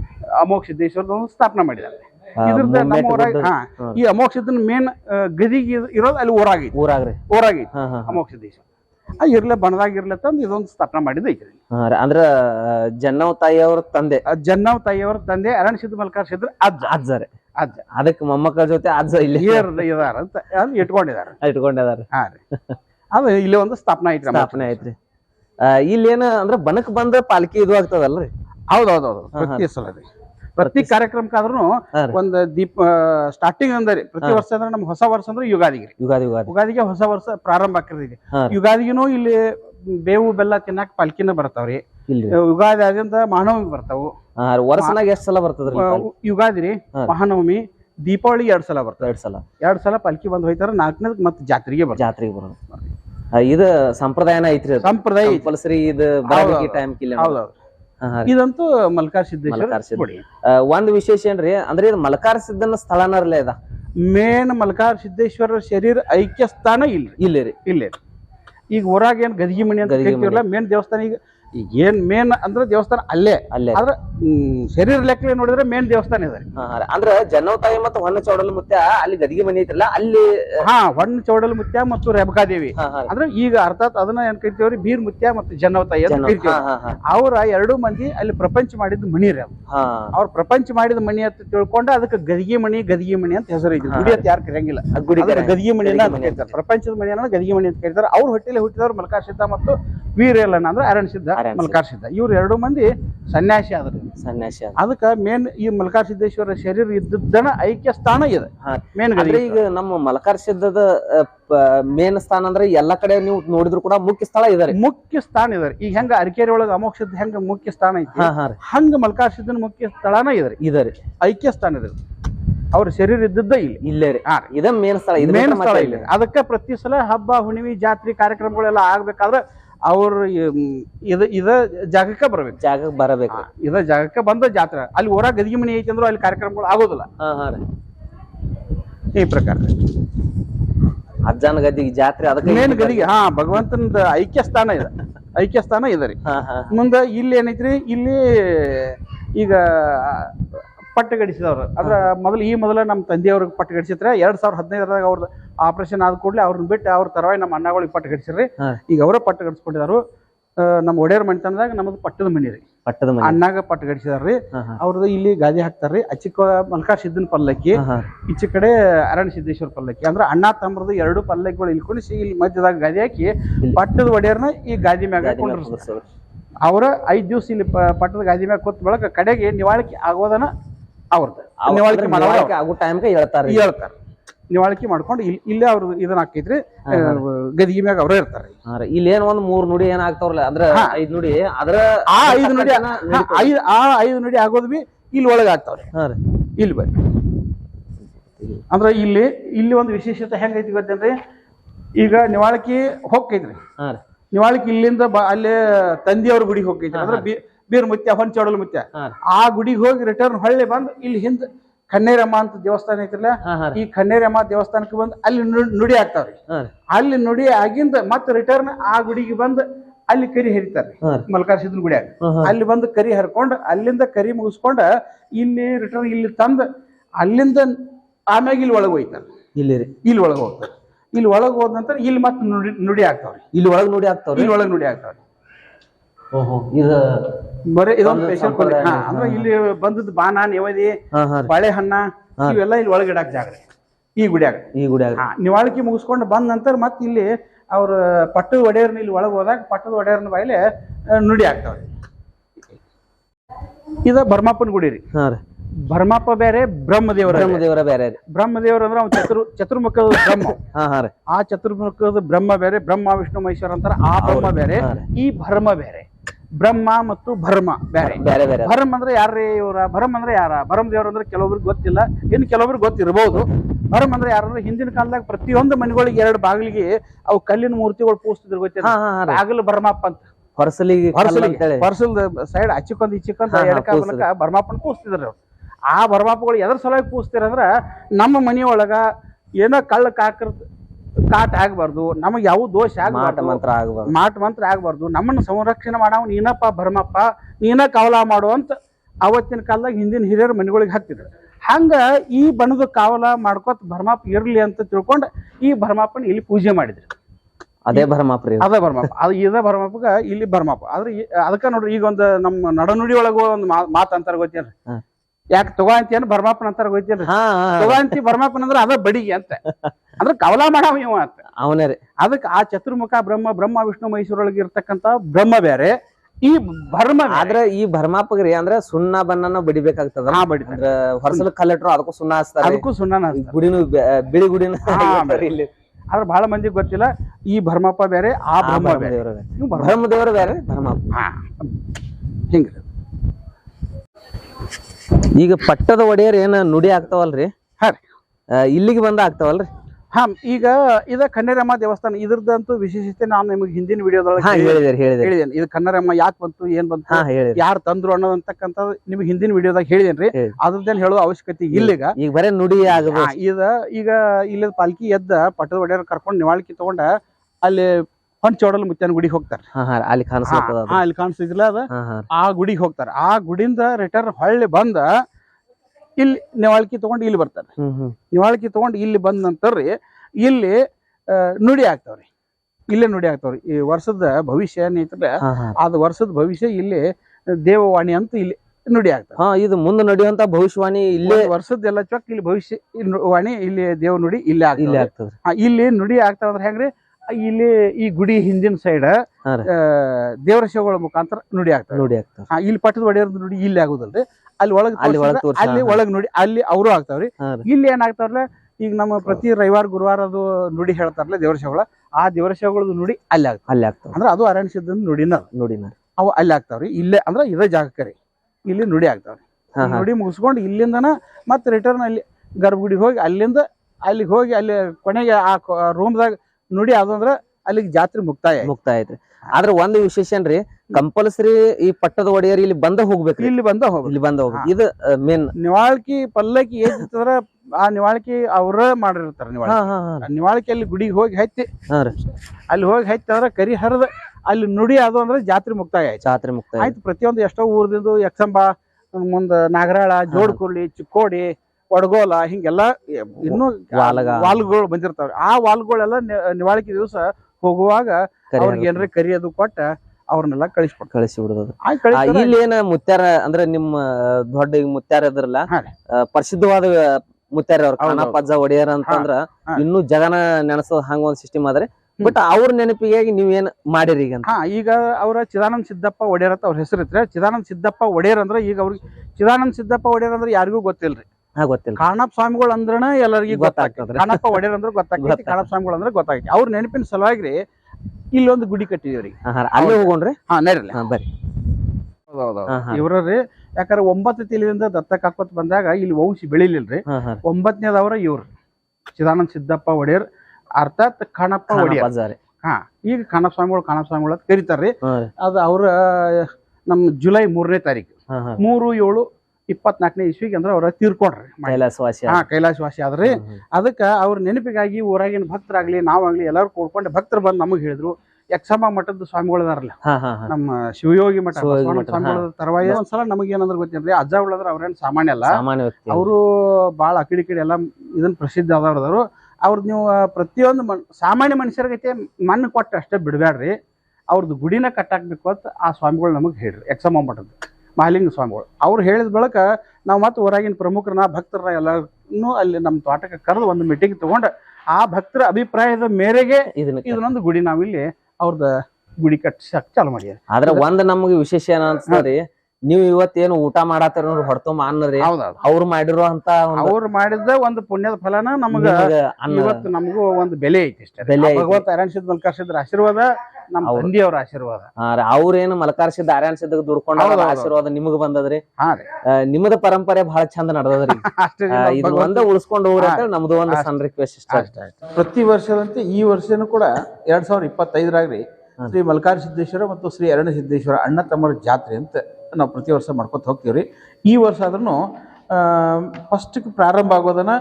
ಅಮೋಘ ಸಿದ್ದೇಶ್ವರದ ಒಂದು ಸ್ಥಾಪನೆ ಮಾಡಿದ್ದಾರೆ. ನಮ್ಮ ಊರಾಗ ಹಾ. ಈ ಅಮೋಘ ಸಿದ್ದನ ಮೇನ್ ಗದಿಗೆ ಇರೋದು ಅಲ್ಲಿ ಊರಾಗಿ ಊರಾಗ್ರಿ ಊರಾಗಿ. ಅಮೋಘ ಸಿದ್ದೇಶ್ವರ. ಇರ್ಲೆ ಬಣದಾಗ ಇರ್ಲೆ ತಂದು ಇದೊಂದು ಸ್ಥಾಪನೆ ಮಾಡಿದ್ದು ಐತ್ರಿ. ಅಂದ್ರ ಜನ್ನವ್ ತಾಯಿ ಅವ್ರ ತಂದೆ ಜನ್ನವ್ ತಾಯಿಯವರ ತಂದೆ ಅರಣ್ಯ ಸಿದ್ಧ ಮಲ್ಕಾರ ಸಿದ್ರ ಅಜ್ಜ. ಅಜ್ಜ ರೀ. ಅಜ್ಜ ಅದಕ್ಕೆ ಮೊಮ್ಮಕ್ಕಳ ಜೊತೆ ಅಜ್ಜ ಇಲ್ಲಿ ಇದಾರ ಅಂತ ಅದು ಇಟ್ಕೊಂಡಿದ್ದಾರೆ ಇಟ್ಕೊಂಡಿದಾರ. ಹಾ ರೀ. ಅದು ಇಲ್ಲಿ ಒಂದು ಸ್ಥಾಪನೆ ಐತ್ರಿ ಸ್ಥಾಪನೆ ಐತ್ರಿ. ಇಲ್ಲಿ ಇಲ್ಲೇನ ಅಂದ್ರ ಬನಕ್ ಬಂದ ಪಾಲ್ಕಿ ಇದು ಆಗ್ತದಲ್ರಿ? ಹೌದೌದೌದು. ಪ್ರತಿ ಸಲ ರೀ. ಪ್ರತಿ ಕಾರ್ಯಕ್ರಮಕ್ಕಾದ್ರೂ ಒಂದ್ ದೀಪ ಸ್ಟಾರ್ಟಿಂಗ್ ಅಂದ್ರೆ ಪ್ರತಿ ವರ್ಷ ಅಂದ್ರೆ ನಮ್ಗೆ ಹೊಸ ವರ್ಷ ಅಂದ್ರೆ ಯುಗಾದಿಗೆ ಯುಗಾದಿ ಯುಗಾದಿ. ಯುಗಾದಿಗೆ ಹೊಸ ವರ್ಷ ಪ್ರಾರಂಭ ಆಕಿರ್ತೈತಿ ರೀ. ಇಲ್ಲಿ ಬೇವು ಬೆಲ್ಲ ತಿನ್ನಾಕ ಪಾಲ್ಕಿನ ಬರ್ತಾವ್ರಿ. ಇಲ್ರಿ. ಯುಗಾದಿ ಆದ್ಯಂತ ಮಹಾನವಮಿ ಬರ್ತಾವು. ವರ್ಷನಾಗ ಎಷ್ಟ್ ಸಲ ಬರ್ತದ್ರಿ? ಯುಗಾದಿ ರೀ ಮಹಾನವಮಿ ದೀಪಾವಳಿ ಎರಡ್ ಸಲ ಬರ್ತದೆ. ಎರಡ್ ಸಲ. ಎರಡ್ ಸಲ ಪಲ್ಕಿ ಬಂದ್ ಹೋಯ್ತಾರ ನಾಲ್ಕನೇದ್ ಮತ್ತೆ ಜಾತ್ರೆಗೆ ಬರ್ತದೆ. ಜಾತ್ರೆಗೆ ಬರೋದು. ಇದು ಸಂಪ್ರದಾಯನ ಐತ್ರಿ ಸಂಪ್ರದಾಯ. ಕಂಪಲ್ಸರಿ ಇದು. ಟೈಮ್ ಕಿಲ್ಲ ಹೌದೌದು. ಇದಂತೂ ಮಲ್ಕಾರ್ ಸಿದ್ದೇಶ್ವರ ಒಂದ್ ವಿಶೇಷ ಏನ್ರಿ ಅಂದ್ರೆ ಇದು ಮಲ್ಕಾರ ಸಿದ್ದನ ಸ್ಥಳನರ್ಲೇ ಅದ. ಮೇನ್ ಮಲ್ಕಾರ ಸಿದ್ದೇಶ್ವರ ಶರೀರ ಐಕ್ಯ ಸ್ಥಾನ ಇಲ್ಲ ಇಲ್ಲೇ ರೀ ಇಲ್ಲೇ ಈಗ ಊರಾಗ ಏನ್ ಗದಿಗೆ ಮಣಿ ಅಂತ ಮೇನ್ ದೇವಸ್ಥಾನ ಈಗ ಈಗ ಏನ್ ಮೇನ್ ಅಂದ್ರೆ ದೇವಸ್ಥಾನ ಅಲ್ಲೇ. ಅಲ್ಲೇ. ಆದ್ರೆ ಹ್ಮ್, ಶರೀರ ಲೆಕ್ಕ ನೋಡಿದ್ರೆ ಮೇನ್ ದೇವಸ್ಥಾನ ಇದೆ. ಹಾ, ಹಾ ರೀ. ಅಂದ್ರ ಜನವತಾಯಿ ತಾಯಿ ಮತ್ತು ಹೊನ್ನ ಚೌಡಲ್ ಮುತ್ಯ ಅಲ್ಲಿ ಗದಿಗೆ ಮನೆ ಐತ್ರಲ್ಲ ಅಲ್ಲಿ ಹಾ ಹೊಣ್ಣ ಚೌಡಲ್ ಮುತ್ಯ ಮತ್ತು ರೇಬಕಾದೇವಿ ಹಾ, ಹಾ. ಅಂದ್ರೆ ಈಗ ಅರ್ಥಾತ್ ಅದನ್ನ ಏನ್ ಕರಿತೀವ್ರಿ? ಬೀರ್ ಮುತ್ಯ ಮತ್ತು ಜನ್ನವತಾಯಿ ಅಂತ ಕರಿತೀವಿ ಹಾ, ಹಾ, ಹಾ. ಅವ್ರ ಎರಡು ಮಂದಿ ಅಲ್ಲಿ ಪ್ರಪಂಚ ಮಾಡಿದ ಮಣಿ ರೀ ಹಾ. ಅವ್ರ ಪ್ರಪಂಚ ಮಾಡಿದ ಮಣಿ ಅಂತ ತಿಳ್ಕೊಂಡ ಅದಕ್ಕೆ ಗದಿಗೆ ಮಣಿ ಗದಿಗೆ ಮಣಿ ಅಂತ ಹೆಸರು ಐತಿ. ಗುಡಿ ಅಂತ ಯಾರು ಕರೆಯಂಗಿಲ್ಲ. ಆ ಗುಡಿ ಅದನ್ನ ಕರೆ. ಗದಿಗೆ ಮಣಿ ಗದಿಗೆ ಅಂತ ಮಣಿ ಕರೀತಾರೆ ಪ್ರಪಂಚದ ಮಣಿ ಅನ್ನೋದು ಗದಿಗೆ ಮಣಿ ಅಂತ ಕರೀತಾರೆ. ಅವ್ರ ಹೊಟ್ಟೆಲಿ ಹುಟ್ಟಿದವ್ರು ಮಲ್ಕಾರ್ ಸಿದ್ಧ ಮತ್ತು ವೀರೇಲನ ಅಂದ್ರೆ ಅರಣ್ಯ ಸಿದ್ಧ ಮಲ್ಕಾರ್ ಸಿದ್ಧ ಇವ್ರು ಎರಡು ಮಂದಿ ಸನ್ಯಾಸಿ ಆದ್ರಿ. ಸನ್ಯಾಸಿ ಅದಕ್ಕ ಅದಕ್ಕೆ ಮೇನ್ ಈ ಮಲ್ಕಾರ್ ಸಿದ್ದೇಶ್ವರ ಶರೀರ ಇದ್ದದ್ದನ ಐಕ್ಯ ಸ್ಥಾನ ಇದೆ. ಹಾ. ಮೇನ್ ಅಂದ್ರೆ ಈಗ. ನಮ್ಮ ಮಲಕಾರ್ ಸಿದ್ಧದ ಮೇನ್ ಸ್ಥಾನ ಅಂದ್ರೆ ಎಲ್ಲಾ ಕಡೆ ನೀವು ನೋಡಿದ್ರು ಕೂಡ ಮುಖ್ಯ ಸ್ಥಳ ಇದಾರೆ ಮುಖ್ಯ ಸ್ಥಾನ ಇದೆ ಈಗ ಹೆಂಗ ಅರಕೇರಿ ಒಳಗ ಅಮೋಕ್ಷದ ಹೆಂಗ ಮುಖ್ಯ ಸ್ಥಾನ ಐತಿ? ಹಾ ಹಾ ರೀ. ಹಂಗ ಮಲ್ಕಾರ್ ಸಿದ್ಧನ ಮುಖ್ಯ ಸ್ಥಳನ ಇದೆ ಇದಾರೆ ಐಕ್ಯ ಸ್ಥಾನ ಇದೆ ಅವ್ರ ಶರೀರ ಇದ್ದದ್ದ ಇಲ್ಲಿ. ಇಲ್ಲೇ ರೀ. ಹಾ ಇದ ಮೇನ್ ಸ್ಥಳ. ಇದ ಮೇನ್ ಸ್ಥಳ ಇಲ್ಲ ಅದಕ್ಕೆ ಪ್ರತಿ ಸಲ ಹಬ್ಬ ಹುಣ್ಣಿಮೆ ಜಾತ್ರೆ ಕಾರ್ಯಕ್ರಮಗಳೆಲ್ಲ ಆಗ್ಬೇಕಾದ್ರೆ ಅವ್ರು ಇದ ಇದ ಜಾಗಕ್ಕೆ ಬರ್ಬೇಕು. ಜಾಗಕ್ಕೆ ಬರಬೇಕು. ಇದ ಜಾಗಕ್ಕೆ ಬಂದ ಜಾತ್ರೆ. ಅಲ್ಲಿ ಊರಾಗ ಗದಿಗೆ ಮನೆ ಐತಿ ಅಂದ್ರೂ ಅಲ್ಲಿ ಕಾರ್ಯಕ್ರಮಗಳು ಆಗೋದಿಲ್ಲ. ಹಾ ಹಾ ರೀ. ಈ ಪ್ರಕಾರ. ಅಜ್ಜನ ಗದಿಗೆ ಜಾತ್ರೆ ಅದಕ್ಕೆ ಮೇನ್ ಗದಿಗೆ ಹಾ ಭಗವಂತನ ಐಕ್ಯ ಸ್ಥಾನ ಇದೆ. ಐಕ್ಯ ಸ್ಥಾನ ಇದೆ ರೀ. ಹಾ ಹಾ. ಮುಂದೆ ಇಲ್ಲಿ ಏನೈತ್ರಿ ಇಲ್ಲಿ ಈಗ ಪಟ್ಟ ಗಡಿಸಿದವ್ರು ಅದ್ರ ಮೊದಲು ಈ ಮೊದಲ ನಮ್ಮ ತಂದೆಯವ್ರಿಗೆ ಪಟ್ಟ ಗಡಿಸಿದ್ರೆ ಎರಡ್ ಸಾವಿರದ ಹದಿನೈದರಾಗ ಅವ್ರದ್ದು ಆಪರೇಷನ್ ಆದ ಕೂಡಲೇ ಅವ್ರನ್ನ ಬಿಟ್ಟು ಅವ್ರ ತರವಾಗಿ ನಮ್ಮ ಅಣ್ಣಗಳಿಗೆ ಪಟ್ಟ ಗಡಿಸಿರ್ರಿ ಈಗ ಅವರೇ ಪಟ್ಟ ಗಡಿಸ್ಕೊಂಡಿದಾರು ಆ, ನಮ್ಮ ಒಡೆಯರ್ ಮನೆತನದಾಗ ನಮ್ಮದು ಪಟ್ಟದ ಮನಿ ರೀ. ಪಟ್ಟದ ಮನೆ. ಅಣ್ಣಾಗ ಪಟ್ಟ ಗಡಿಸಿದಾರ್ರಿ ಹಾ ಹಾ. ಅವ್ರದ್ದು ಇಲ್ಲಿ ಗಾದಿ ಹಾಕ್ತಾರ್ರಿ. ಅಚ್ಚಿಕ ಮಲ್ಕಾರ್ ಸಿದ್ದನ ಪಲ್ಲಕ್ಕಿ. ಈಚೆ ಕಡೆ ಅರಣ್ಯ ಸಿದ್ದೇಶ್ವರ ಪಲ್ಲಕ್ಕಿ. ಅಂದ್ರೆ ಅಣ್ಣ ತಮ್ಮರದು ಎರಡು ಪಲ್ಲಕ್ಕಿಗಳು ಇಲ್ಲಿ ಕುಣಿಸಿ ಇಲ್ಲಿ ಮಧ್ಯದಾಗ ಗಾದಿ ಹಾಕಿ ಪಟ್ಟದ ಒಡೆಯರ್ನ ಈ ಗಾದಿ ಮ್ಯಾಗ ಹಾಕೊಂಡ್ರಿ ಅವ್ರ ಐದ್ ದಿವ್ಸ ಇಲ್ಲಿ ಪಟ್ಟದ ಗಾದಿ ಮ್ಯಾಗ ಕೂತ್ ಬಳಕ ಕಡೆಗೆ ನಿವಾಳಿಕೆ ಆಗೋದನ ಅವ್ರದ್ದು ಆಗೋ ಟೈಮ್ಗೆ ಹೇಳ್ತಾರ ಹೇಳ್ತಾರ. ನಿವಾಳಿಕೆ ಮಾಡ್ಕೊಂಡು ಇಲ್ಲಿ ಇಲ್ಲೇ ಅವ್ರ ಇದನ್ನ ಹಾಕೈತ್ರಿ ಗದಿಗೆ ಮ್ಯಾಗ ಅವರೇ ಇರ್ತಾರೆ. ಇಲ್ಲಿ ಏನ್ ಒಂದ್ ಮೂರ್ ನುಡಿ ಏನ್ ಆಗ್ತಾವ್ರಲ್ಲ ಅಂದ್ರ. ಐದ್ ನುಡಿ ಅದ್ರ ಆ ಐದು ನುಡಿ ಆ ಐದು ನುಡಿ ಆಗೋದ್ ಬಿ ಇಲ್ಲಿ ಒಳಗೆ ಆಗ್ತಾವ್ರಿ. ಇಲ್ಲಿ ಬರ್ರಿ ಅಂದ್ರೆ ಇಲ್ಲಿ ಇಲ್ಲಿ ಒಂದು ವಿಶೇಷತೆ ಹೆಂಗೈತಿ ಗೊತ್ತೇನ್ರಿ? ಈಗ ನಿವಾಳಿಕೆ ಹೋಗ್ತೈತ್ರಿ. ನಿವಾಳಿಕೆ ಇಲ್ಲಿಂದ ಅಲ್ಲೇ ತಂದಿಯವ್ರ ಗುಡಿಗೆ ಹೋಗ್ತೈತ್ರಿ. ಅಂದ್ರೆ ಬೀರ್ ಮುತ್ಯ ಹೊಂಚೋಡಲ್ ಮುತ್ಯ. ಆ ಗುಡಿಗೆ ಹೋಗಿ ರಿಟರ್ನ್ ಹೊಳ್ಳಿ ಬಂದು ಇಲ್ಲಿ ಹಿಂದ್ ಕನ್ನೇರಮ್ಮ ಅಂತ ದೇವಸ್ಥಾನ ರೀ. ಈ ಕನ್ನೇರಮ್ಮ ದೇವಸ್ಥಾನಕ್ಕೆ ಬಂದು ಅಲ್ಲಿ ನುಡಿ ಆಗ್ತಾವ್ರಿ ಅಲ್ಲಿ ನುಡಿ ಆಗಿಂದ ಮತ್ತೆ ರಿಟರ್ನ್ ಆ ಗುಡಿಗೆ ಬಂದು ಅಲ್ಲಿ ಕರಿ ಹರಿತಾರೆ ಮಲ್ಕಾರ ರೀ. ಮಲ್ಕಾರ್ ಸಿದ್ದನ ಗುಡಿಯಾಗ. ಅಲ್ಲಿ ಬಂದು ಕರಿ ಹರ್ಕೊಂಡು ಅಲ್ಲಿಂದ ಕರಿ ಮುಗಿಸ್ಕೊಂಡ ಇಲ್ಲಿ ರಿಟರ್ನ್ ಇಲ್ಲಿ ತಂದು ಅಲ್ಲಿಂದ ಆಮ್ಯಾಗ ಇಲ್ಲಿ ಒಳಗೆ ಹೋಯ್ತಾರ. ಇಲ್ಲಿ ರೀ. ಇಲ್ಲಿ ಒಳಗೆ ಹೋಗ್ತಾರೆ. ಇಲ್ಲಿ ಒಳಗೆ ಹೋದ ನಂತರ ಇಲ್ಲಿ ಮತ್ತೆ ನುಡಿ ನುಡಿ ಆಗ್ತಾವ್ರಿ ಇಲ್ಲಿ ಒಳಗೆ ನುಡಿ ಆಗ್ತಾವ್ರಿ ಇಲ್ಲಿ ಒಳಗೆ ನುಡಿ ಆಗ್ತಾವ್ರಿ ಇದು ಬರೀ ಇದೊಂದು ಒಂದು ಸ್ಪೆಷಲ್ ಹಾ ಅಂದ್ರೆ ಇಲ್ಲಿ ಬಂದದ್ದು ಬಾನ ನೆವದಿ ಬಾಳೆಹಣ್ಣ ಇವೆಲ್ಲ ಇಲ್ಲಿ ಒಳಗಿಡಕ್ ಜಾಗ ಈ ಗುಡಿಯಾಗ. ಈ ಗುಡಿಯಾಗ ನಿವಾಳಿಕೆ ಮುಗಿಸ್ಕೊಂಡು ಬಂದ ನಂತರ ಮತ್ತೆ ಇಲ್ಲಿ ಅವ್ರ ಪಟ್ಟದ ಒಡೆಯರ್ನ ಇಲ್ಲಿ ಒಳಗೆ ಹೋದಾಗ ಪಟ್ಟದ ಒಡೆಯರ್ನ ಬಾಯಿಲೆ ನುಡಿ ಆಗ್ತಾವ್ರಿ ಇದ ಭರ್ಮಪ್ಪನ ಗುಡಿ ರೀ. ಭರ್ಮಪ್ಪ ಬೇರೆ ಬ್ರಹ್ಮದೇವರ ಬೇರೆ. ಬ್ರಹ್ಮದೇವರ ಬೇರೆ ಬ್ರಹ್ಮದೇವರ ಅಂದ್ರೆ ಅವ್ನು ಚತುರ್ ಚತುರ್ಮುಖದ ಬ್ರಹ್ಮ. ಆ ಚತುರ್ಮುಖದ ಬ್ರಹ್ಮ ಬೇರೆ ಬ್ರಹ್ಮ ವಿಷ್ಣು ಮಹೇಶ್ವರ ಅಂತಾರ ಆ ಬ್ರಹ್ಮ ಬೇರೆ ಈ ಭರ್ಮ ಬೇರೆ. ಬ್ರಹ್ಮ ಮತ್ತು ಭರ್ಮ ಬೇರೆ. ಬೇರೆ ಬೇರೆ. ಭರಮ್ ಅಂದ್ರೆ ಯಾರ್ರಿ ಇವರ? ಭರಮ್ ಅಂದ್ರೆ ಯಾರ? ಭರಮ್ ದೇವ್ರ ಅಂದ್ರೆ ಕೆಲವೊಬ್ರಿಗೆ ಗೊತ್ತಿಲ್ಲ. ಇನ್ನು ಕೆಲವೊಬ್ರಿಗೆ ಗೊತ್ತಿರಬಹುದು ಭರಮ್ ಅಂದ್ರೆ ಯಾರಂದ್ರೆ ಹಿಂದಿನ ಕಾಲದಾಗ ಪ್ರತಿಯೊಂದು ಮನೆಗಳಿಗೆ ಎರಡು ಬಾಗಿಲಿಗೆ ಅವು ಕಲ್ಲಿನ ಮೂರ್ತಿಗಳು ಪೂಸ್ತಿದ್ರು ಗೊತ್ತಿಲ್ಲ ಬಾಗಿಲು ಭರಮಪ್ಪ ಅಂತ. ಹೊರಸಲಿಗೆ ಹೊರಸಲ್ ಸೈಡ್ ಅಚ್ಚಿಕೊಂದ್ ಹಾ, ಎಡಕ ಭರಮಪ್ಪನ ಅವ್ರು. ಆ ಭರಮಪ್ಪಗಳು ಎದ್ರ ಸಲುವಾಗಿ ಪೂಸ್ತಿರಂದ್ರ ನಮ್ಮ ಮನೆಯೊಳಗ ಏನೋ ಕಳ್ಳ ಕಾಕರ್ ಕಾಟ ಆಗ್ಬಾರ್ದು ನಮಗೆ ಯಾವ ದೋಷ ಮಾಟ ಆಗ್ಬಾರ್ದು ಮಂತ್ರ ಆಗ್ಬಾರ್ದು. ಮಾಟ ಮಂತ್ರ ಆಗ್ಬಾರ್ದು ನಮ್ಮನ್ನ ಸಂರಕ್ಷಣೆ ಮಾಡವ್ ನೀನಪ್ಪ ಭರಮಪ್ಪ ನೀನ ಕಾವಲ ಮಾಡು ಅಂತ ಅವತ್ತಿನ ಕಾಲದಾಗ ಹಿಂದಿನ ಹಿರಿಯರ ಮನೆಗಳಿಗೆ ಹಾಕ್ತಿದ್ರು. ಹಂಗ ಈ ಬಣ್ಣದ ಕಾವಲ ಮಾಡ್ಕೊತ ಭರಮಪ್ಪ ಇರ್ಲಿ ಅಂತ ತಿಳ್ಕೊಂಡು ಈ ಭರಮಪ್ಪನ ಇಲ್ಲಿ ಪೂಜೆ ಮಾಡಿದ್ರು. ಅದೇ ಭರಮಾಪ್ರಿ ಅದೇ ಭರಮಪ್ಪ. ಅದು ಇದ ಭರಮಪ್ಪಗ ಇಲ್ಲಿ ಭರಮಪ್ಪ. ಆದ್ರೆ ಅದಕ್ಕ ನೋಡ್ರಿ ಈಗ ಒಂದು ನಮ್ಮ ನಡನುಡಿ ಒಳಗ ಒಂದು ಮಾತು ಅಂತಾರ ಗೊತ್ತೇನ್ರಿ. ಯಾಕೆ ತಗೋಂತಿ ಅಂದ್ರೆ ಬರ್ಮಾಪನ ಅಂತಾರ ಗೊತ್ತಿಲ್ಲ ಹಾ ಬರ್ಮಾಪನ ತಗೋ ಅಂತಿ ಅಂದ್ರೆ ಅದ ಬಡಿಗೆ ಅಂತ. ಅಂದ್ರೆ ಕವಲ ಮಾಡವ ಇವ ಅಂತ. ಅವನೇ ರೀ. ಅದಕ್ಕೆ ಆ ಚತುರ್ಮುಖ ಬ್ರಹ್ಮ ಬ್ರಹ್ಮ ವಿಷ್ಣು ಮೈಸೂರೊಳಗೆ ಇರ್ತಕ್ಕಂತ ಬ್ರಹ್ಮ ಬೇರೆ ಈ ಭರ್ಮ ಆದ್ರೆ ಈ ಭರ್ಮಾಪಗ್ರಿ ಅಂದ್ರೆ ಸುಣ್ಣ ಬಣ್ಣನ ಬಡಿಬೇಕಾಗ್ತದ ಹೊರಸಲು ಅಂದ್ರ ಹೊರಸಲ ಕಲ್ಲಿಟ್ರು ಅದಕ್ಕೂ ಸುಣ್ಣ ಹಚ್ತಾರ. ಅದಕ್ಕೂ ಸುಣ್ಣ ಗುಡಿನೂ ಬಿಳಿ ಗುಡಿನ [LAUGHS] ಇಲ್ಲಿ. ಆದ್ರೆ ಬಹಳ ಮಂದಿಗೆ ಗೊತ್ತಿಲ್ಲ ಈ ಭರ್ಮಪ್ಪ ಬೇರೆ ಆ ಬ್ರಹ್ಮ ಬೇರೆ ಬ್ರಹ್ಮದೇವ್ರ ಬೇರೆ. ಇವ್ ಬೇರೆ ಭರಮಾಪ ಹಾ ಹಿಂಗ್ರಿ. ಈಗ ಪಟ್ಟದ ಒಡೆಯರ್ ಏನ ನುಡಿ ಆಗ್ತಾವಲ್ರಿ? ಹಾಂ ರೀ. ಇಲ್ಲಿಗೆ ಬಂದ ಆಗ್ತಾವಲ್ರಿ? ಹಾ ಈಗ ಇದ ಕನ್ನಡಮ್ಮ ದೇವಸ್ಥಾನ ಇದ್ರದಂತೂ ವಿಶೇಷತೆ ನಾನು ನಿಮಗೆ ಹಿಂದಿನ ವಿಡಿಯೋದೊಳಗೆ ಹೇಳಿದೇನೆ. ಇದು ಕನ್ನಡಮ್ಮ ಯಾಕೆ ಬಂತು ಏನ್ ಬಂತು ಯಾರು ತಂದ್ರು ಅನ್ನೋದಂತಕ್ಕಂಥ ನಿಮ್ಗೆ ಹಿಂದಿನ ವಿಡಿಯೋದಾಗ ಹೇಳಿದೇನ್ರಿ. ಹೇಳಿ. ಅದ್ರದ್ದೇನು ಹೇಳೋ ಅವಶ್ಯಕತೆ ಇಲ್ಲಿಗ. ಈಗ ಬರೇ ನುಡಿ ಆಗಬಹುದು ಇದ ಈಗ ಇಲ್ಲಿ ಪಾಲ್ಕಿ ಎದ್ದ ಪಟ್ಟದ ಒಡೆಯರ್ ಕರ್ಕೊಂಡು ನಿವಾಳಿಕೆ ತಗೊಂಡ ಅಲ್ಲಿ ಹೊಂಚೋಡಲ್ ಮುತ್ಯಾನ ಗುಡಿಗೆ ಹೋಗ್ತಾರೆ. ಅಲ್ಲಿ. ಅಲ್ಲಿ ಕಾಣಿಸ್ತಿದ್ಲ ಅದ. ಆ ಗುಡಿಗೆ ಹೋಗ್ತಾರ. ಆ ಗುಡಿಯಿಂದ ರಿಟರ್ನ್ ಹೊಳ್ಳಿ ಬಂದ ಇಲ್ಲಿ ನಿವಾಳಿಕೆ ತಗೊಂಡು ಇಲ್ಲಿ ಬರ್ತಾರೆ. ನಿವಾಳ್ಕಿ ತಗೊಂಡು ಇಲ್ಲಿ ಬಂದ ನಂತರ ರೀ ಇಲ್ಲಿ ನುಡಿ ಆಗ್ತಾವ್ರಿ. ಇಲ್ಲೇ ನುಡಿ ಆಗ್ತಾವ್ರಿ. ಈ ವರ್ಷದ ಭವಿಷ್ಯ ಏನೈತಲ್ಲ ಅದ್ ವರ್ಷದ ಭವಿಷ್ಯ ಇಲ್ಲಿ ದೇವವಾಣಿ ಅಂತ ಇಲ್ಲಿ ನುಡಿ ಆಗ್ತಾವ ಹಾ ಇದು ಮುಂದೆ ನಡೆಯುವಂತ ಭವಿಷ್ಯವಾಣಿ ಇಲ್ಲೇ ವರ್ಷದ ಎಲ್ಲ ಚೊಕ್ ಇಲ್ಲಿ ಭವಿಷ್ಯ ಇಲ್ಲಿ ವಾಣಿ ಇಲ್ಲಿ ದೇವ ನುಡಿ ಇಲ್ಲೇ ಇಲ್ಲಿ ಆಗ್ತದ್ರಿ. ಇಲ್ಲಿ ನುಡಿ ಆಗ್ತಾವ ಅಂದ್ರೆ ಹೆಂಗ್ರಿ? ಇಲ್ಲಿ ಈ ಗುಡಿ ಹಿಂದಿನ ಸೈಡ್. ದೇವರ ಶಿವಗಳ ಮುಖಾಂತರ ನುಡಿ ಆಗ್ತದೆ. ನುಡಿ ಆಗ್ತದೆ. ಇಲ್ಲಿ ಪಟ್ಟದ ಒಡೆಯರ್ದು ನುಡಿ ಇಲ್ಲಿ ಆಗುದಲ್ರಿ. ಅಲ್ಲಿ ಒಳಗ್ ಅಲ್ಲಿ ಒಳಗ್ ಅಲ್ಲಿ ಒಳಗ್ ನುಡಿ ಅಲ್ಲಿ ಅವರು ಆಗ್ತಾವ್ರಿ. ಇಲ್ಲಿ ಏನಾಗ್ತಾವ್ರಲ್ಲ ಈಗ ನಮ್ಮ ಪ್ರತಿ ರವಿವಾರ ಗುರುವಾರ ಅದು ನುಡಿ ಹೇಳ್ತಾರಲ್ಲ ದೇವರ ಶಿವಗಳ ಆ ದೇವರ ಶಿವಗಳದ್ದು ನುಡಿ ಅಲ್ಲಿ ಆಗ್ತದೆ. ಅಲ್ಲಿ ಆಗ್ತದೆ. ಅಂದ್ರೆ ಅದು ಅರಣ್ಯ ಸಿದ್ಧ ನುಡಿನ. ನುಡಿನ. ನೋಡಿ ಅವು ಅಲ್ಲಿ ಆಗ್ತಾವ್ರಿ. ಇಲ್ಲೇ ಅಂದ್ರೆ ಇದೇ ಜಾಗಕ್ಕೆ ರೀ. ಇಲ್ಲಿ ನುಡಿ ಆಗ್ತಾವ್ರಿ. ನುಡಿ ಮುಗಿಸ್ಕೊಂಡು ಇಲ್ಲಿಂದನ ಮತ್ತೆ ರಿಟರ್ನ್ ಅಲ್ಲಿ ಗರ್ಭಗುಡಿಗೆ ಹೋಗಿ ಅಲ್ಲಿಂದ ಅಲ್ಲಿಗೆ ಹೋಗಿ ಅಲ್ಲಿ ಕೊನೆಗೆ ಆ ರೂಮ್ದಾಗ ನುಡಿ ಅದು ಅಂದ್ರೆ ಅಲ್ಲಿಗೆ ಜಾತ್ರೆ ಮುಕ್ತಾಯ. ಮುಕ್ತಾಯ ಐತ್ರಿ. ಆದ್ರ ಒಂದ್ ವಿಶೇಷ ಏನ್ರಿ ಕಂಪಲ್ಸರಿ ಈ ಪಟ್ಟದ ಒಡೆಯರ್ ಇಲ್ಲಿ ಬಂದ ಹೋಗ್ಬೇಕು ಇಲ್ಲಿ ಬಂದ ಹೋಗ್ಬೇಕು. ಇಲ್ಲಿ ಬಂದ ಹೋಗ್ಬೇಕು. ಇದು ಮೇನ್ ನಿವಾಳ್ಕಿ ಪಲ್ಲಕ್ಕಿ ಏನಿರ್ತದ್ರ ಆ ನಿವಾಳ್ಕಿ ಅವ್ರ ಮಾಡಿರ್ತಾರ ನಿವಾಳ್ಕಿ. ನಿವಾಳ್ಕಿ ಅಲ್ಲಿ ಗುಡಿಗೆ ಹೋಗಿ ಹತ್ತಿ ಅಲ್ಲಿ ಹೋಗಿ ಹತ್ತಿ ಅಂದ್ರೆ ಕರಿ ಹರಿದ ಅಲ್ಲಿ ನುಡಿ ಅದು ಅಂದ್ರೆ ಜಾತ್ರೆ ಮುಕ್ತಾಯ ಜಾತ್ರೆ ಮುಕ್ತಾಯ ಆಯ್ತು ಪ್ರತಿಯೊಂದು ಎಷ್ಟೋ ಊರ್ದಿಂದ ಯಕ್ಷಂಬ ಮುಂದ ನಾಗರಾಳ ಜೋಡ್ಕುರ್ಲಿ ಚಿಕ್ಕೋಡಿ ಒಡಗೋಲ ಹಿಂಗೆಲ್ಲ ಇನ್ನೂ ವಾಲಗ. ವಾಲ್ಗಳು ಬಂದಿರ್ತಾವ್ರಿ. ಆ ವಾಲ್ಗಳೆಲ್ಲ ನಿವಾಳಿಕೆ ದಿವಸ ಹೋಗುವಾಗ ಅವ್ರಿಗೆ ಏನ್ರ ಕರಿಯೋದು ಕೊಟ್ಟ ಅವ್ರನ್ನೆಲ್ಲ ಕಳಿಸ್ ಕಳಿಸಿ ಬಿಡೋದು ಇಲ್ಲಿ ಏನ ಮುತ್ಯಾರ ಅಂದ್ರೆ ನಿಮ್ಮ ದೊಡ್ಡ ಮುತ್ಯಾರ ಇದ್ರಲ್ಲ ಪ್ರಸಿದ್ಧವಾದ ಮುತ್ಯಾರ ಅವ್ರ ಕಣಪಜ್ಜ ಒಡೆಯರ ಅಂತಂದ್ರ. ಇನ್ನೂ ಜಗನ ನೆನಸೋ ಹಂಗ ಒಂದ್ ಸಿಸ್ಟಮ್ ಆದ್ರೆ ಬಟ್ ಅವ್ರ ನೆನಪಿಗಾಗಿ ನೀವ್ ಏನ್ ಮಾಡಿರಿ ಈಗ ಈಗ ಅವ್ರ ಚಿದಾನಂದ ಸಿದ್ದಪ್ಪ ಒಡೆಯರ್ ಅಂತ ಅವ್ರ ಹೆಸರು ಚಿದಾನಂದ ಸಿದ್ದಪ್ಪ ಒಡೆಯರ್ ಅಂದ್ರೆ ಈಗ ಅವ್ರಿಗೆ ಚಿದಾನಂದ ಸಿದ್ದಪ್ಪ ಒಡೆಯರ್ ಅಂದ್ರೆ ಯಾರಿಗೂ ಗೊತ್ತಿಲ್ರಿ. ಗೊತ್ತಿಲ್ಲ. ಕಾಣಪ್ಪ ಸ್ವಾಮಿಗಳು ಅಂದ್ರನ ಎಲ್ಲರಿಗೂ ಗೊತ್ತಾಗ್ತದೆ. ಕಾಣಪ್ಪ ಒಡೆಯರ್ ಅಂದ್ರೆ ಗೊತ್ತಾಗ್ತದೆ. ಕಾಣಪ್ಪ ಸ್ವಾಮಿಗಳು ಅಂದ್ರೆ ಗೊತ್ತಾಗ್ತದೆ. ಅವ್ರ ನೆನಪಿನ ಸಲುವಾಗಿ ಇಲ್ಲೊಂದು ಗುಡಿ ಕಟ್ಟಿದೀವ್ರಿ ಅಲ್ಲಿ ಹೋಗೋಣ್ರಿ? ಹಾ ನಡೀರಿ. ಬರ್ರಿ. ಇವ್ರಿ ಯಾಕಂದ್ರೆ ಒಂಬತ್ತು ತಿಲಿಯಿಂದ ದತ್ತಕ್ ಹಾಕೋತ್ ಬಂದಾಗ ಇಲ್ಲಿ ವಂಶಿ ಬೆಳಿಲಿಲ್ರಿ. ಒಂಬತ್ತನೇದವ್ರ ಇವ್ರು. ಚಿದಾನಂದ ಸಿದ್ದಪ್ಪ ಒಡೆಯರ್. ಅರ್ಥಾತ್ ಕಣಪ್ಪ ಒಡೆಯರ್. ಹಾ ಈಗ ಕಣಪ್ಪ ಸ್ವಾಮಿಗಳು ಕಣಪ್ಪ ಸ್ವಾಮಿಗಳು ಅಂತ ಕರೀತಾರ್ರಿ. ರೀ. ಅದು ಅವ್ರ ನಮ್ ಜುಲೈ ಮೂರನೇ ತಾರೀಕು. ಮೂರು ಏಳು ಇಪ್ಪತ್ನಾಲ್ಕನೇ ಇಸ್ವಿಗೆ ಅಂದ್ರೆ ಅವ್ರ ತೀರ್ಕೊಂಡ್ರಿ ಕೈಲಾಸವಾಸಿ ಹಾ ಕೈಲಾಸವಾಸಿ ಆದ್ರಿ. ಅದಕ್ಕ ಅವ್ರ ನೆನಪಿಗಾಗಿ ಊರಾಗಿನ ಭಕ್ತರಾಗ್ಲಿ ನಾವಾಗ್ಲಿ ಎಲ್ಲರೂ ಕೂಡ್ಕೊಂಡು ಭಕ್ತರು ಬಂದು ನಮಗ್ ಹೇಳಿದ್ರು ಯಕ್ಷಮ ಮಠದ ಸ್ವಾಮಿಗಳು ಅದಾರಲ್ಲ ಹಾ ಹಾ ಹಾ. ನಮ್ಮ ಶಿವಯೋಗಿ ಮಠ ಸ್ವಾಮಿಗಳ ತರವಾಯ ಒಂದ್ಸಲ ನಮಗೆ ಏನಂದ್ರೆ ಗೊತ್ತೇನ್ರಿ ಅಜ್ಜ ಉಳ್ಳದ್ರ ಅವ್ರೇನ್ ಸಾಮಾನ್ಯ ಅಲ್ಲ. ಅವರು ಬಾಳ ಅಕಿಡಿ ಕಿಡಿ ಎಲ್ಲ ಇದನ್ನ ಪ್ರಸಿದ್ಧ ಆದವ್ರದವ್ರು. ಅವ್ರದ್ದು ನೀವು ಪ್ರತಿಯೊಂದು ಮನ್ ಸಾಮಾನ್ಯ ಮನುಷ್ಯರಿಗೈತೆ ಮಣ್ಣು ಕೊಟ್ಟು ಅಷ್ಟೇ ಬಿಡಬೇಡ್ರಿ ಅವ್ರದ್ದು ಗುಡಿನ ಕಟ್ಟಾಕ್ಬೇಕು ಅಂತ ಆ ಸ್ವಾಮಿಗಳು ನಮಗೆ ಹೇಳ್ರಿ ಯಕ್ಷಮ ಮಠದ ಮಹಾಲಿಂಗ ಸ್ವಾಮಿಗಳು. ಅವ್ರು ಹೇಳಿದ ಬಳಿಕ ನಾವು ಮತ್ತೆ ಹೊರಗಿನ ಪ್ರಮುಖರನ್ನ ಭಕ್ತರನ್ನ ಎಲ್ಲರನ್ನೂ ಅಲ್ಲಿ ನಮ್ಮ ತೋಟಕ್ಕೆ ಕರೆದು ಒಂದು ಮೀಟಿಂಗ್ ತಗೊಂಡು ಆ ಭಕ್ತರ ಅಭಿಪ್ರಾಯದ ಮೇರೆಗೆ ಇದನ್ನ ಇದನ್ನೊಂದು ಗುಡಿ ನಾವಿಲ್ಲಿ ಅವ್ರದ ಗುಡಿ ಕಟ್ಟಿಸಕ್ ಚಾಲು ಮಾಡಿದ್ರಿ ಆದ್ರೆ ಒಂದ್ ನಮ್ಗೆ ವಿಶೇಷ ಏನಂತಂದ್ರಿ ನೀವು ನೀವ್ ಇವತ್ತೇನು ಊಟ ಮಾಡತ್ತಾರ ನೋಡ್ರಿ ಹೊಡ್ತೊಂಬ ಅನ್ನರಿ ಅವ್ರು ಮಾಡಿರೋ ಅಂತ ಅವ್ರು ಮಾಡಿದ ಒಂದು ಪುಣ್ಯದ ಫಲನ ನಮಗ ಇವತ್ತು ನಮಗೂ ಒಂದು ಬೆಲೆ ಐತಿ ಅಷ್ಟೇ. ಭಗವಂತ ಅರಣ್ಸಿದ್ ಮಲ್ಕಾರ್ಸಿದ್ರ ಆಶೀರ್ವಾದ ನಮ್ಮ. ತಂದೆಯವರ ಆಶೀರ್ವಾದ. ಅವ್ರೇನು ಮಲಕಾರ್ಸಿ ಆರ್ಯಾನ್ಸಿದ್ದ ದುಡ್ಕೊಂಡ. ಆಶೀರ್ವಾದ ನಿಮಗ್ ಬಂದದ್ರಿ? ನಿಮ್ಮದ ಪರಂಪರೆ ಬಹಳ ಚಂದ ನಡೆದದ್ರಿ. [LAUGHS] ಇದು ಒಂದ ಉಳಿಸ್ಕೊಂಡು ಹೋಗ್ರಿ ಅಂತ ನಮ್ದು ಒಂದು ಸನ್ ಸಣ್ಣ ರಿಕ್ವೆಸ್ಟ್ ಅಷ್ಟೇ. ಪ್ರತಿ ವರ್ಷದಂತೆ ಈ ವರ್ಷನೂ ಕೂಡ ಎರಡ್ ಸಾವಿರ ಇಪ್ಪತ್ತೈದರಾಗ್ರಿ. ಶ್ರೀ ಮಲ್ಕಾರ ಸಿದ್ದೇಶ್ವರ ಮತ್ತು ಶ್ರೀ ಅರಣ್ಯ ಸಿದ್ದೇಶ್ವರ ಅಣ್ಣ ತಮ್ಮರ ಜಾತ್ರೆ ಅಂತ ನಾವು ಪ್ರತಿ ವರ್ಷ ಮಾಡ್ಕೊತ ಹೋಗ್ತೀವ್ರಿ. ಈ ವರ್ಷ ಆದ್ರೂ ಫಸ್ಟ್ ಪ್ರಾರಂಭ ಆಗೋದನ್ನ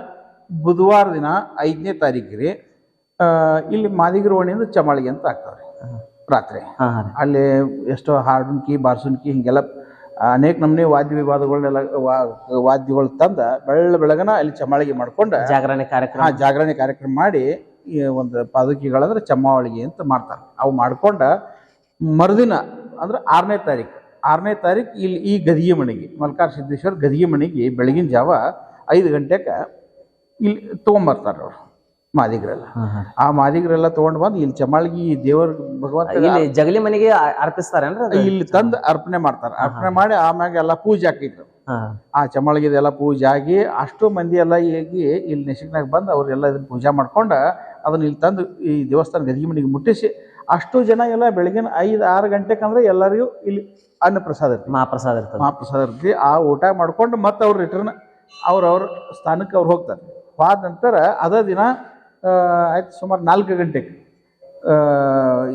ಬುಧವಾರ ದಿನ ಐದನೇ ತಾರೀಕಿಗೆ ರೀ. ಆ, ಇಲ್ಲಿ ಮಾದಿಗರ ಓಣಿಯಿಂದ ಚಮಾಳಿಗೆ ಅಂತ ಆಗ್ತಾವ್ರಿ. ರಾತ್ರಿ. ಹಾಂ. ಅಲ್ಲಿ ಎಷ್ಟೋ ಹಾಡುನ್ಕಿ ಬಾರ್ಸುನ್ಕಿ ಹಿಂಗೆಲ್ಲ ಅನೇಕ ನಮೂನಿ ವಾದ್ಯ ವಿವಾದಗಳನ್ನೆಲ್ಲ ವಾದ್ಯಗಳು ತಂದ ಬೆಳ್ಳ ಬೆಳಗನ ಅಲ್ಲಿ ಚಮಾಳಿಗೆ ಮಾಡ್ಕೊಂಡು ಜಾಗರಣೆ ಕಾರ್ಯಕ್ರಮ. ಜಾಗರಣೆ ಕಾರ್ಯಕ್ರಮ ಮಾಡಿ ಈ ಒಂದು ಪಾದುಕಿಗಳಂದ್ರೆ ಚಮ್ಮಾವಳಿಗೆ ಅಂತ ಮಾಡ್ತಾರೆ. ಅವು ಮಾಡ್ಕೊಂಡ ಮರುದಿನ ಅಂದ್ರೆ ಆರನೇ ತಾರೀಕು. ಆರನೇ ತಾರೀಕು ಇಲ್ಲಿ ಈ ಗದಿಗೆ ಮನೆಗೆ ಮಲ್ಕಾರ ಸಿದ್ದೇಶ್ವರ ಗದಿಗೆ ಮನೆಗೆ ಬೆಳಗಿನ ಜಾವ ಐದು ಗಂಟೆಗೆ ಇಲ್ಲಿ ತೊಗೊಂಬರ್ತಾರೆ ಅವ್ರು. ಮಾದಿಗರೆಲ್ಲ. ಆ ಮಾದಿಗರೆಲ್ಲ ತಗೊಂಡ್ ಬಂದು ಇಲ್ಲಿ ಚಮಾಳಿಗಿ ದೇವರ ಭಗವಂತ ಇಲ್ಲಿ ಜಗಲಿ ಮನೆಗೆ ಅರ್ಪಿಸ್ತಾರೇನ್ರಿ ಇಲ್ಲಿ ತಂದ್ ಅರ್ಪಣೆ ಮಾಡ್ತಾರ. ಅರ್ಪಣೆ ಮಾಡಿ ಆಮ್ಯಾಗ ಎಲ್ಲ ಪೂಜೆ ಹಾಕಿದ್ರು. ಆ ಎಲ್ಲಾ ಪೂಜೆ ಆಗಿ ಅಷ್ಟು ಮಂದಿ ಎಲ್ಲ ಹೇಗಿ ಇಲ್ಲಿ ನೆಶಿಕ್ನಾಗ ಬಂದು ಅವ್ರೆಲ್ಲ ಇದನ್ನ ಪೂಜೆ ಮಾಡ್ಕೊಂಡು ಅದನ್ನ ಇಲ್ಲಿ ತಂದು ಈ ದೇವಸ್ಥಾನ ಗದಗಿ ಮನೆಗೆ ಮುಟ್ಟಿಸಿ ಅಷ್ಟು ಜನ ಎಲ್ಲ ಬೆಳಗಿನ ಐದು ಆರು ಗಂಟೆಗೆ ಅಂದ್ರೆ ಎಲ್ಲರಿಗೂ ಇಲ್ಲಿ ಅನ್ನ ಪ್ರಸಾದ ಇರ್ತದೆ ಮಹಾಪ್ರಸಾದ ಇರ್ತದ. ಮಹಾಪ್ರಸಾದ ಇರ್ತದೆ ಆ ಊಟ ಮಾಡ್ಕೊಂಡು ಮತ್ತೆ ಅವ್ರು ರಿಟರ್ನ್ ಅವ್ರವ್ರ ಸ್ಥಾನಕ್ಕೆ ಅವ್ರು ಹೋಗ್ತಾರೆ. ಹೋದ ನಂತರ ಅದ ದಿನ ಆಯ್ತು ಸುಮಾರು ನಾಲ್ಕು ಗಂಟೆಗೆ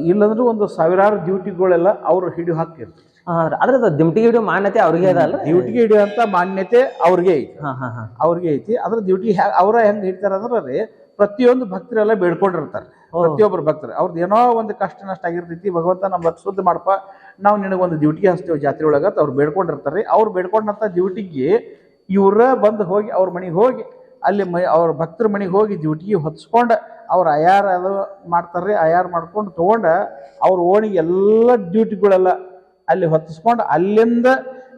ಇಲ್ಲಂದ್ರೂ ಒಂದು ಸಾವಿರಾರು ಡ್ಯೂಟಿಗಳೆಲ್ಲ ಅವರು ಹಿಡಿಯೋ ಹಾಕಿರ್ತಾರೆ ಆದ್ರೆ ಅದ್ರ ಅದು ದಿಮ್ಟಿಗೆ ಹಿಡಿಯೋ ಮಾನ್ಯತೆ ಅವ್ರಿಗೆ ಅಲ್ಲ ಅಲ್ರಿ? ಡ್ಯೂಟಿಗೆ ಹಿಡಿಯುವಂತ ಮಾನ್ಯತೆ ಅವ್ರಿಗೆ ಐತಿ. ಹಾ ಹಾ ಹಾ. ಅವ್ರಿಗೆ ಐತಿ. ಅದ್ರ ಡ್ಯೂಟಿ ಅವರ ಹೆಂಗ್ ಹಿಡ್ತಾರ ಅಂದ್ರೆ ರೀ ಪ್ರತಿಯೊಂದು ಭಕ್ತರೆಲ್ಲ ಬೇಡ್ಕೊಂಡಿರ್ತಾರೆ. ಪ್ರತಿಯೊಬ್ಬರು ಭಕ್ತರು. ಅವ್ರದ್ದು ಏನೋ ಒಂದು ಕಷ್ಟ ನಷ್ಟ ಆಗಿರ್ತೈತಿ ಭಗವಂತ ನಮ್ಮ ಶುದ್ಧ ಮಾಡಪ್ಪ ನಾವು ನಿನಗೆ ಒಂದು ಡ್ಯೂಟಿಗೆ ಹಚ್ತೇವೆ ಜಾತ್ರೆ ಒಳಗ ಅವ್ರು ಬೇಡ್ಕೊಂಡಿರ್ತಾರೆ ಅವ್ರು ಬೇಡ್ಕೊಂಡಂತ ಡ್ಯೂಟಿಗೆ ಇವ್ರ ಬಂದು ಹೋಗಿ ಅವ್ರ ಮನೆಗೆ ಹೋಗಿ ಅಲ್ಲಿ ಮೈ ಅವ್ರ ಭಕ್ತರ ಮನೆಗೆ ಹೋಗಿ ಡ್ಯೂಟಿಗೆ ಹೊತ್ಸ್ಕೊಂಡು ಅವ್ರು ಅಯಾರ ಅದು ಮಾಡ್ತಾರ್ರಿ ಅಯಾರ ಮಾಡ್ಕೊಂಡು ತೊಗೊಂಡು ಅವ್ರ ಓಣಿಗೆ ಎಲ್ಲ ಡ್ಯೂಟಿಗಳೆಲ್ಲ ಅಲ್ಲಿ ಹೊತ್ತಿಸ್ಕೊಂಡು ಅಲ್ಲಿಂದ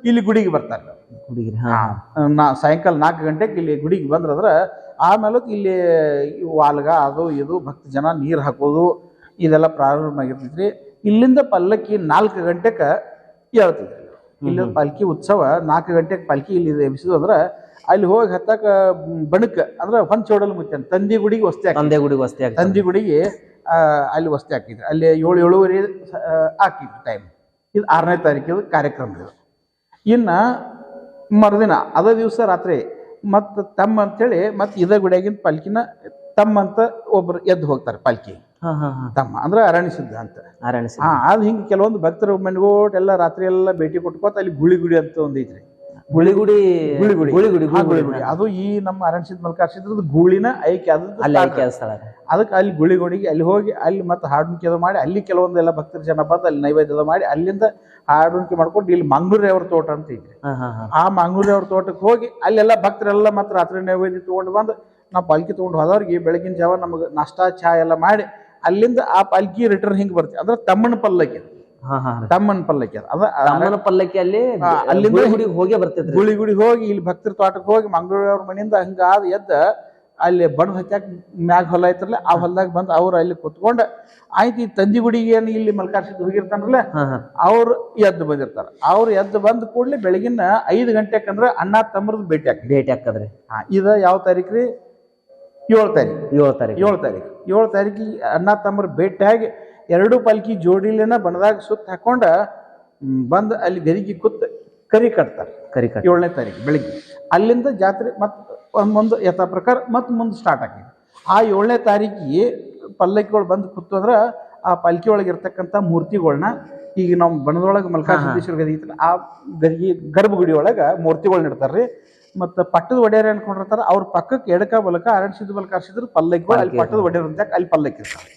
ಇಲ್ಲಿ ಗುಡಿಗೆ ಬರ್ತಾರೆ. ಗುಡಿಗೆ ಹಾಂ. ನಾ ಸಾಯಂಕಾಲ ನಾಲ್ಕು ಗಂಟೆಗೆ ಇಲ್ಲಿ ಗುಡಿಗೆ ಬಂದ್ರಂದ್ರೆ ಆಮೇಲೆ ಇಲ್ಲಿ ವಾಲ್ಗ ಅದು ಇದು ಭಕ್ತ ಜನ ನೀರು ಹಾಕೋದು ಇದೆಲ್ಲ ಪ್ರಾರಂಭ ಆಗಿರ್ತೈತ್ರಿ. ಇಲ್ಲಿಂದ ಪಲ್ಲಕ್ಕಿ ನಾಲ್ಕು ಗಂಟೆಗೆ ಹೇಳ್ತಿದ್ರು ಇಲ್ಲಿ ಪಲ್ಕಿ ಉತ್ಸವ ನಾಲ್ಕು ಗಂಟೆಗೆ ಪಲ್ಕಿ ಇಲ್ಲಿ ಎಬ್ಸಿದ್ರು ಅಂದ್ರೆ ಅಲ್ಲಿ ಹೋಗಿ ಹತ್ತಕ ಬಣಕ್ ಅಂದ್ರೆ ಹೊಂಚೋಡಲ್ ಮುಚ್ಚನ್. ತಂದಿ ಗುಡಿಗೆ ವಸ್ತಿ ತಂದೆ ಗುಡಿಗೆ ವಸ್ತಿ ತಂದಿ ಗುಡಿಗೆ ಅಲ್ಲಿ ವಸ್ತಿ ಹಾಕಿದ್ರು. ಅಲ್ಲಿ ಏಳು ಏಳುವರೆ ಹಾಕಿದ್ರು ಟೈಮ್ ಇದು ಆರನೇ ತಾರೀಕಿದು ಕಾರ್ಯಕ್ರಮ ಇದು ಇನ್ನು ಮರುದಿನ ಅದ ದಿವಸ ರಾತ್ರಿ ಮತ್ತು ತಮ್ಮ ಅಂತೇಳಿ ಮತ್ತು ಇದ ಗುಡಿಯಾಗಿನ ಪಾಲ್ಕಿನ ತಮ್ಮ ಅಂತ ಒಬ್ರು ಎದ್ದು ಹೋಗ್ತಾರೆ ಪಾಲ್ಕಿ. ತಮ್ಮ ಅಂದ್ರೆ ಅರಣ್ಯ ಸಿದ್ಧ ಅಂತ. ಅರಣ್ಯ ಹಾ ಅದು ಹಿಂಗೆ ಕೆಲವೊಂದು ಭಕ್ತರು ಮನೆಗೋಟ್ ಎಲ್ಲ ರಾತ್ರಿ ಎಲ್ಲ ಭೇಟಿ ಕೊಟ್ಕೋತ ಅಲ್ಲಿ ಗುಳಿ ಗುಡಿ ಅಂತ ಒಂದು ಗುಳಿಗುಡಿ ಗುಳಿಗುಡಿ. ಗುಳಿ ಗುಡಿ ಗುಳಿ ಗುಡಿ ಹಾ, ಗುಳಿ ಗುಡಿ ಅದು ಈ ನಮ್ಮ ಅರಣ್ಯ ಸಿದ್ಧ ಮಲ್ಕಾರ್ಸಿದ್ರದ್ದು ಗೂಳಿನ ಐಕ್ಯ. ಆದದ್ದು ಅಲ್ಲಿ. ಸ್ಥಳ. ಅದಕ್ಕೆ ಅಲ್ಲಿ ಗುಳಿಗುಡಿಗೆ ಅಲ್ಲಿ ಹೋಗಿ ಅಲ್ಲಿ ಮತ್ತೆ ಹಾಡುಣಿಕೆ ಅದು ಮಾಡಿ ಅಲ್ಲಿ ಕೆಲವೊಂದೆಲ್ಲ ಭಕ್ತರ ಜನ ಬಂದು ಅಲ್ಲಿ ನೈವೇದ್ಯ ಮಾಡಿ ಅಲ್ಲಿಂದ ಹಾಡುಣಿಕೆ ಮಾಡ್ಕೊಂಡು ಇಲ್ಲಿ ಮಂಗ್ಳೂರಿ ಅವ್ರ ತೋಟ ಅಂತ ಇದೆ. ಆ ಮಂಗ್ಳೂರಿ ಅವ್ರ ತೋಟಕ್ಕೆ ಹೋಗಿ ಅಲ್ಲೆಲ್ಲ ಭಕ್ತರೆಲ್ಲ ಮತ್ತೆ ರಾತ್ರಿ ನೈವೇದ್ಯ ತಗೊಂಡು ಬಂದು ನಾವು ಪಲ್ಕಿ ತೊಗೊಂಡು ಹೋದವ್ರಿಗೆ ಬೆಳಗಿನ ಜಾವ ನಮಗೆ ನಾಷ್ಟಾ ಚಾ ಎಲ್ಲ ಮಾಡಿ ಅಲ್ಲಿಂದ ಆ ಪಲ್ಕಿ ರಿಟರ್ನ್ ಹಿಂಗೆ ಬರ್ತೀವಿ ಅಂದ್ರೆ ತಮ್ಮನ ಪಲ್ಲಕ್ಕಿ ಅದು. ತಮ್ಮನ ಪಲ್ಲಕ್ಕಿ ಅದು. ತಮ್ಮನ ಪಲ್ಲಕ್ಕಿ ಅಲ್ಲಿ ಅಲ್ಲಿಂದ ಗುಡಿಗೆ ಹೋಗಿ ಬರ್ತೈತಿ ಗುಳಿ ಗುಡಿ ಹೋಗಿ ಇಲ್ಲಿ ಭಕ್ತರ ತೋಟಕ್ಕೆ ಹೋಗಿ ಮಂಗಳೂರವ್ರ ಮನೆಯಿಂದ ಹಂಗ ಆದ ಎದ್ದ ಅಲ್ಲಿ ಬಣ್ಣ ಹಚ್ಚಾಕ ಮ್ಯಾಗ ಹೊಲ ಐತ್ರಲ್ಲ ಆ ಹೊಲದಾಗ ಬಂದು ಅವ್ರು ಅಲ್ಲಿ ಕುತ್ಕೊಂಡು ಆಯ್ತು ಈ ತಂದಿ ಗುಡಿಗೆ ಏನು ಇಲ್ಲಿ ಮಲ್ಕಾರ್ಸಿದ್ ಹೋಗಿರ್ತಾನಲ್ಲ ಅವ್ರು ಎದ್ದು ಬಂದಿರ್ತಾರ. ಅವ್ರು ಎದ್ದು ಬಂದ ಕೂಡಲೇ ಬೆಳಗಿನ ಐದು ಗಂಟೆಕಂದ್ರೆ ಅಣ್ಣ ತಮ್ಮರದ್ದು ಭೇಟಿ ಹಾಕಿ ಭೇಟಿ ಹಾಕದ್ರಿ. ಇದು ಯಾವ ತಾರೀಕು ರೀ? ಏಳು ತಾರೀಕು. ಏಳು ತಾರೀಕು. ಏಳು ತಾರೀಕು. ಏಳು ತಾರೀಕಿಗೆ ಅಣ್ಣ ತಮ್ಮರು ಭೇಟಿಯಾಗಿ ಎರಡು ಪಲ್ಕಿ ಜೋಡಿಲೇನ ಬಣದಾಗ ಸುತ್ತ ಹಾಕೊಂಡ ಬಂದು ಅಲ್ಲಿ ಗರಿಗೆ ಕುತ್ತ ಕರಿ ಕಟ್ತಾರೆ. ಕರಿ ಕಟ್ ಏಳನೇ ತಾರೀಕು ಬೆಳಿಗ್ಗೆ. ಅಲ್ಲಿಂದ ಜಾತ್ರೆ ಮತ್ತೆ ಮುಂದೆ ಯಥಾ ಪ್ರಕಾರ ಮತ್ತೆ ಮುಂದೆ ಸ್ಟಾರ್ಟ್ ಆಗಿದೆ. ಆ ಏಳನೇ ತಾರೀಕಿಗೆ ಪಲ್ಲಕ್ಕಿಗಳು ಬಂದು ಕೂತು ಅಂದ್ರೆ ಆ ಪಲ್ಕಿ ಒಳಗೆ ಇರ್ತಕ್ಕಂಥ ಮೂರ್ತಿಗಳನ್ನ ಈಗ ನಾವು ಬಣದೊಳಗೆ ಮಲ್ಕಾಶ್ವರ ಗದಿ ಐತಲ್ಲ ಆ ಗದಿಗೆ ಗರ್ಭಗುಡಿ ಒಳಗ ಮೂರ್ತಿಗಳನ್ನ ಇಡ್ತಾರೆ ರೀ ಮತ್ತು ಪಟ್ಟದ ಒಡೆಯರ್ ಅನ್ಕೊಂಡಿರ್ತಾರೆ ಅವ್ರ ಪಕ್ಕಕ್ಕೆ ಎಡಕ ಬಲಕ ಅರಣ್ಯ ಸಿದ್ಧ ಬಲಕ ಹರಿಸಿದ್ರು ಪಲ್ಲಕ್ಕಿಗಳು ಅಲ್ಲಿ ಪಟ್ಟದ ಒಡೆಯರ್ ಅಂತ ಅಲ್ಲಿ ಪಲ್ಲಕ್ಕಿ ಇರ್ತಾರೆ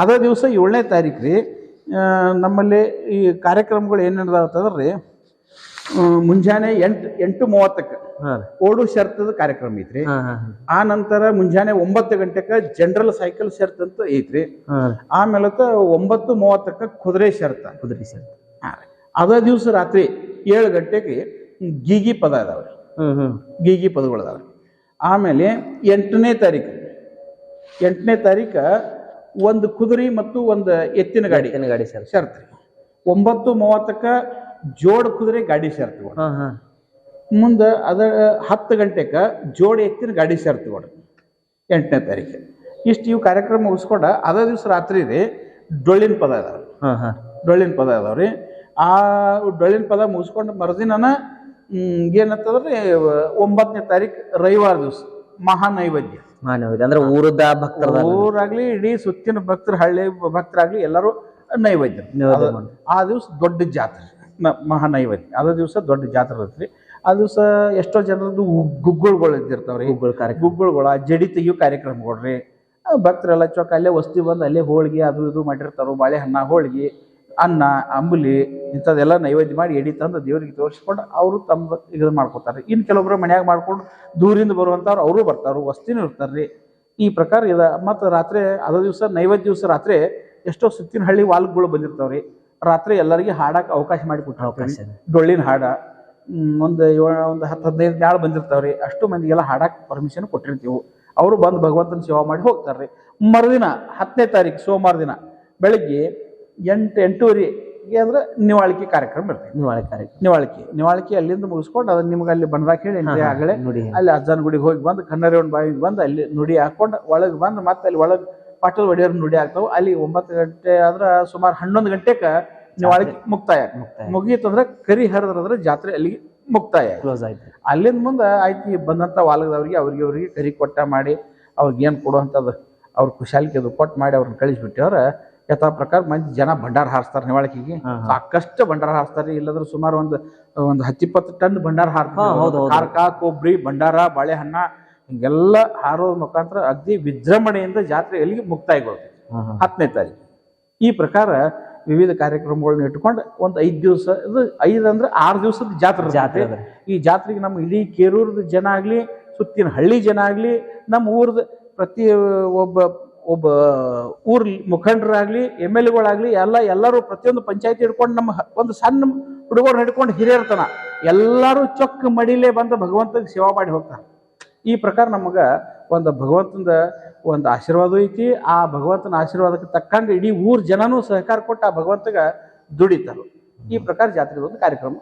ಅದ ದಿವಸ ಏಳನೇ ತಾರೀಕು ರೀ ನಮ್ಮಲ್ಲಿ ಈ ಕಾರ್ಯಕ್ರಮಗಳು ಏನು ನಡೆದಾವತ್ತಂದ್ರೆ ರೀ ಮುಂಜಾನೆ ಎಂಟು ಎಂಟು ಮೂವತ್ತಕ್ಕೆ ಓಡು ಶರ್ತದ ಕಾರ್ಯಕ್ರಮ ಐತ್ರಿ. ಆ ನಂತರ ಮುಂಜಾನೆ ಒಂಬತ್ತು ಗಂಟೆಗೆ ಜನರಲ್ ಸೈಕಲ್ ಶರ್ತ್ ಅಂತ ಐತ್ರಿ. ಆಮೇಲೆ ಒಂಬತ್ತು ಮೂವತ್ತಕ್ಕ ಕುದುರೆ ಶರ್ತ. ಕುದುರೆ ಶರ್ತ್. ಅದ ದಿವಸ ರಾತ್ರಿ ಏಳು ಗಂಟೆಗೆ ಗೀಗಿ ಪದ ಅದಾವ್ರಿ ಹ್ಮ್ ಗೀಗಿ ಪದಗಳು ಅದಾವ ಆಮೇಲೆ ಎಂಟನೇ ತಾರೀಕು ಎಂಟನೇ ತಾರೀಕ ಒಂದು ಕುದುರೆ ಮತ್ತು ಒಂದು ಎತ್ತಿನ ಗಾಡಿ. ಎತ್ತಿನ ಗಾಡಿ ಸರ್ ಶರ್ತ್ ರೀ. ಒಂಬತ್ತು ಮೂವತ್ತಕ್ಕ ಜೋಡ್ ಕುದುರೆ ಗಾಡಿ ಶರ್ತ್ ಹಾ ಹಾ. ಮುಂದೆ ಅದ ಹತ್ತು ಗಂಟೆಗೆ ಜೋಡಿ ಎತ್ತಿನ ಗಾಡಿ ಸೇರ್ತೀವಿ ಎಂಟನೇ ತಾರೀಕು ಇಷ್ಟು ಇವು ಕಾರ್ಯಕ್ರಮ ಮುಗಿಸ್ಕೊಂಡ ಅದೇ ದಿವಸ ರಾತ್ರಿ ರೀ ಡೊಳ್ಳಿನ ಪದ ಅದಾವ ಹಾ ಹಾ. ಡೊಳ್ಳಿನ ಪದ ಅದಾವ ರೀ. ಆ ಡೊಳ್ಳಿನ ಪದ ಮುಗಿಸ್ಕೊಂಡು ಮರುದಿನ ಏನಂತಂದ್ರೆ ಒಂಬತ್ತನೇ ತಾರೀಕು ರವಿವಾರ ದಿವಸ ಮಹಾನೈವೇದ್ಯ. ಅಂದ್ರೆ ಊರದ ಭಕ್ತರ ಊರಾಗ್ಲಿ ಇಡೀ ಸುತ್ತಿನ ಭಕ್ತರ ಹಳ್ಳಿ ಭಕ್ತರಾಗ್ಲಿ ಎಲ್ಲರೂ ನೈವೇದ್ಯ. ಆ ದಿವಸ ದೊಡ್ಡ ಜಾತ್ರೆ. ಮಹಾ ನೈವೇದ್ಯ ಅದ ದಿವಸ ದೊಡ್ಡ ಜಾತ್ರೆ ಇರ್ತೀರಿ ಆ ದಿವಸ ಎಷ್ಟೋ ಜನರದ್ದು ಗುಗ್ಗುಳ್ಗಳು ಇದ್ದಿರ್ತಾವ್ರಿ. ಗುಗ್ಗುಳ್ಗಳ ಜಡಿ ತೆಗಿಯೋ ಕಾರ್ಯಕ್ರಮಗಳ್ರಿ ಭಕ್ತರೆಲ್ಲ ಚೊಕ್ಕ ಅಲ್ಲೇ ವಸ್ತಿ ಬಂದು ಅಲ್ಲೇ ಹೋಳಿಗೆ ಅದು ಇದು ಮಾಡಿರ್ತಾರೋ ಬಾಳೆಹಣ್ಣ ಹೋಳಿಗೆ. ಅನ್ನ ಅಂಬುಲಿ ಇಂಥದ್ದೆಲ್ಲ ನೈವೇದ್ಯ ಮಾಡಿ ಎಡಿ ತಂದು ದೇವರಿಗೆ ತೋರಿಸ್ಕೊಂಡು ಅವರು ತಮ್ಮ ಇದು ಮಾಡ್ಕೊತಾರೆ ಇನ್ನು ಕೆಲವೊಬ್ಬರು ಮನ್ಯಾಗ ಮಾಡ್ಕೊಂಡು ದೂರಿಂದ ಬರುವಂಥವ್ರು ಅವರು ಬರ್ತಾರೆ ವಸ್ತಿನೂ ಇರ್ತಾರೆ ರೀ. ಈ ಪ್ರಕಾರ ಇದೆ ಮತ್ತು ರಾತ್ರಿ ಅದ ದಿವಸ ನೈವೇದ್ಯ ದಿವಸ ರಾತ್ರಿ ಎಷ್ಟೋ ಸುತ್ತಿನ ಹಳ್ಳಿ ವಾಲ್ಗಳು ಬಂದಿರ್ತಾವ್ರಿ ರಾತ್ರಿ ಎಲ್ಲರಿಗೆ ಹಾಡಕ್ಕೆ ಅವಕಾಶ ಮಾಡಿ ಕೊಟ್ಟಿರ್ತೀವಿ. ಅವಕಾಶ ಡೊಳ್ಳಿನ ಹಾಡ ಒಂದು ಒಂದು ಹತ್ತು ಹದಿನೈದು ನಾಳು ಬಂದಿರ್ತಾವೆ ರೀ. ಅಷ್ಟು ಮಂದಿಗೆಲ್ಲ ಹಾಡಕ್ಕೆ ಪರ್ಮಿಷನ್ ಕೊಟ್ಟಿರ್ತೀವಿ. ಅವರು ಬಂದು ಭಗವಂತನ ಸೇವಾ ಮಾಡಿ ಹೋಗ್ತಾರೆ ರೀ. ಮರುದಿನ ಹತ್ತನೇ ತಾರೀಕು ಸೋಮವಾರ ದಿನ ಬೆಳಗ್ಗೆ ಎಂಟು ಎಂಟೂವರೆಗೆ ಅಂದ್ರೆ ನಿವಾಳಿಕೆ ಕಾರ್ಯಕ್ರಮ ಇರ್ತೈತಿ ನಿವಾಳಿ ಕಾರ್ಯಕ್ರಮ. ನಿವಾಳಿಕೆ. ನಿವಾಳಿಕೆ ಅಲ್ಲಿಂದ ಮುಗಿಸ್ಕೊಂಡು ಅದನ್ನ ನಿಮ್ಗೆ ಅಲ್ಲಿ ಬಂದಾಗ ಹೇಳಿ ಆಗಲೇ ನುಡಿ. ಅಲ್ಲಿ ಅಜ್ಜನ ಗುಡಿಗೆ ಹೋಗಿ ಬಂದು ಕನ್ನಡಿಯವನ್ ಬಾವಿಗೆ ಬಂದು ಅಲ್ಲಿ ನುಡಿ ಹಾಕೊಂಡು ಒಳಗೆ ಬಂದು ಮತ್ತೆ ಅಲ್ಲಿ ಒಳಗೆ ಪಾಟಲ್ ಒಡೆಯರ್ ನುಡಿ ಆಗ್ತಾವೆ ಅಲ್ಲಿ ಒಂಬತ್ತು ಗಂಟೆ ಆದ್ರೆ ಸುಮಾರು ಹನ್ನೊಂದು ಗಂಟೆಗೆ ನಿವಾಳಿಕೆ ಮುಕ್ತಾಯ ಮುಕ್ತಾಯ. ಅಂದ್ರೆ ಕರಿ ಹರಿದ್ರೆ ಜಾತ್ರೆ ಅಲ್ಲಿಗೆ ಮುಕ್ತಾಯ ಕ್ಲೋಸ್ ಆಯ್ತು. ಅಲ್ಲಿಂದ ಮುಂದೆ ಆಯ್ತು ಬಂದಂತ ಬಂದಂಥ ವಾಲಗದವ್ರಿಗೆ ಅವ್ರಿಗೆ ಅವ್ರಿಗೆ ಕರಿ ಕೊಟ್ಟ ಮಾಡಿ ಅವ್ರಿಗೆ ಏನು ಕೊಡುವಂಥದ್ದು ಅವ್ರ ಖುಷಾಲಿಕೆ ಅದು ಕೊಟ್ಟು ಮಾಡಿ ಅವ್ರನ್ನ ಕಳಿಸ್ಬಿಟ್ಟವ್ರ ಯಥಾ ಪ್ರಕಾರ ಮಂದಿ ಜನ ಭಂಡಾರ ಹಾರಿಸ್ತಾರೆ ನಿವಾಳಕಿಗೆ. ಸಾಕಷ್ಟು ಭಂಡಾರ ಹಾರಿಸ್ತಾರೆ. ಇಲ್ಲದ್ರೂ ಸುಮಾರು ಒಂದು ಒಂದು ಹತ್ತಿಪ್ಪತ್ತು ಟನ್ ಭಂಡಾರ ಹಾರ್ತಾರೆ. ಕಾರ್ಕ ಕೊಬ್ಬರಿ ಭಂಡಾರ ಬಾಳೆಹಣ್ಣ ಹಿಂಗೆಲ್ಲ ಹಾರೋದ್ ಮುಖಾಂತರ ಅಗ್ದಿ ವಿಜೃಂಭಣೆಯಿಂದ ಜಾತ್ರೆ ಎಲ್ಲಿಗೆ ಹಾ ಹತ್ತನೇ ತಾರೀಕು. ಈ ಪ್ರಕಾರ ವಿವಿಧ ಕಾರ್ಯಕ್ರಮಗಳನ್ನ ಇಟ್ಕೊಂಡು ಒಂದು ಐದು ದಿವಸ ಇದು ಐದು ಅಂದ್ರೆ ಆರು ದಿವಸದ ಜಾತ್ರೆ ಜಾತ್ರೆ. ಈ ಜಾತ್ರೆಗೆ ನಮ್ಮ ಇಡೀ ಕೇರೂರದ ಜನ ಆಗ್ಲಿ ಸುತ್ತಿನ ಹಳ್ಳಿ ಜನ ಆಗ್ಲಿ ನಮ್ಮ ಊರದ ಪ್ರತಿ ಒಬ್ಬ ಒಬ್ಬ ಊರ್ ಮುಖಂಡರಾಗ್ಲಿ, ಎಂ ಎಲ್ ಎಗಳಾಗ್ಲಿ, ಎಲ್ಲ, ಎಲ್ಲರೂ ಪ್ರತಿಯೊಂದು ಪಂಚಾಯತಿ ಹಿಡ್ಕೊಂಡು ನಮ್ಮ ಒಂದು ಸಣ್ಣ ಹುಡುಗರು ಹಿಡ್ಕೊಂಡು ಹಿರಿಯರ್ತನ, ಎಲ್ಲರೂ ಚೊಕ್ಕ ಮಡಿಲೇ ಬಂದು ಭಗವಂತಗೆ ಸೇವಾ ಮಾಡಿ ಹೋಗ್ತಾರೆ. ಈ ಪ್ರಕಾರ ನಮಗೆ ಒಂದು ಭಗವಂತನ ಒಂದು ಆಶೀರ್ವಾದ ಐತಿ, ಆ ಭಗವಂತನ ಆಶೀರ್ವಾದಕ್ಕೆ ತಕ್ಕಂಗೆ ಇಡೀ ಊರ್ ಜನನೂ ಸಹಕಾರ ಕೊಟ್ಟು ಆ ಭಗವಂತಗ ದುಡಿತಾರೆ. ಈ ಪ್ರಕಾರ ಜಾತ್ರೆ ಒಂದು ಕಾರ್ಯಕ್ರಮ.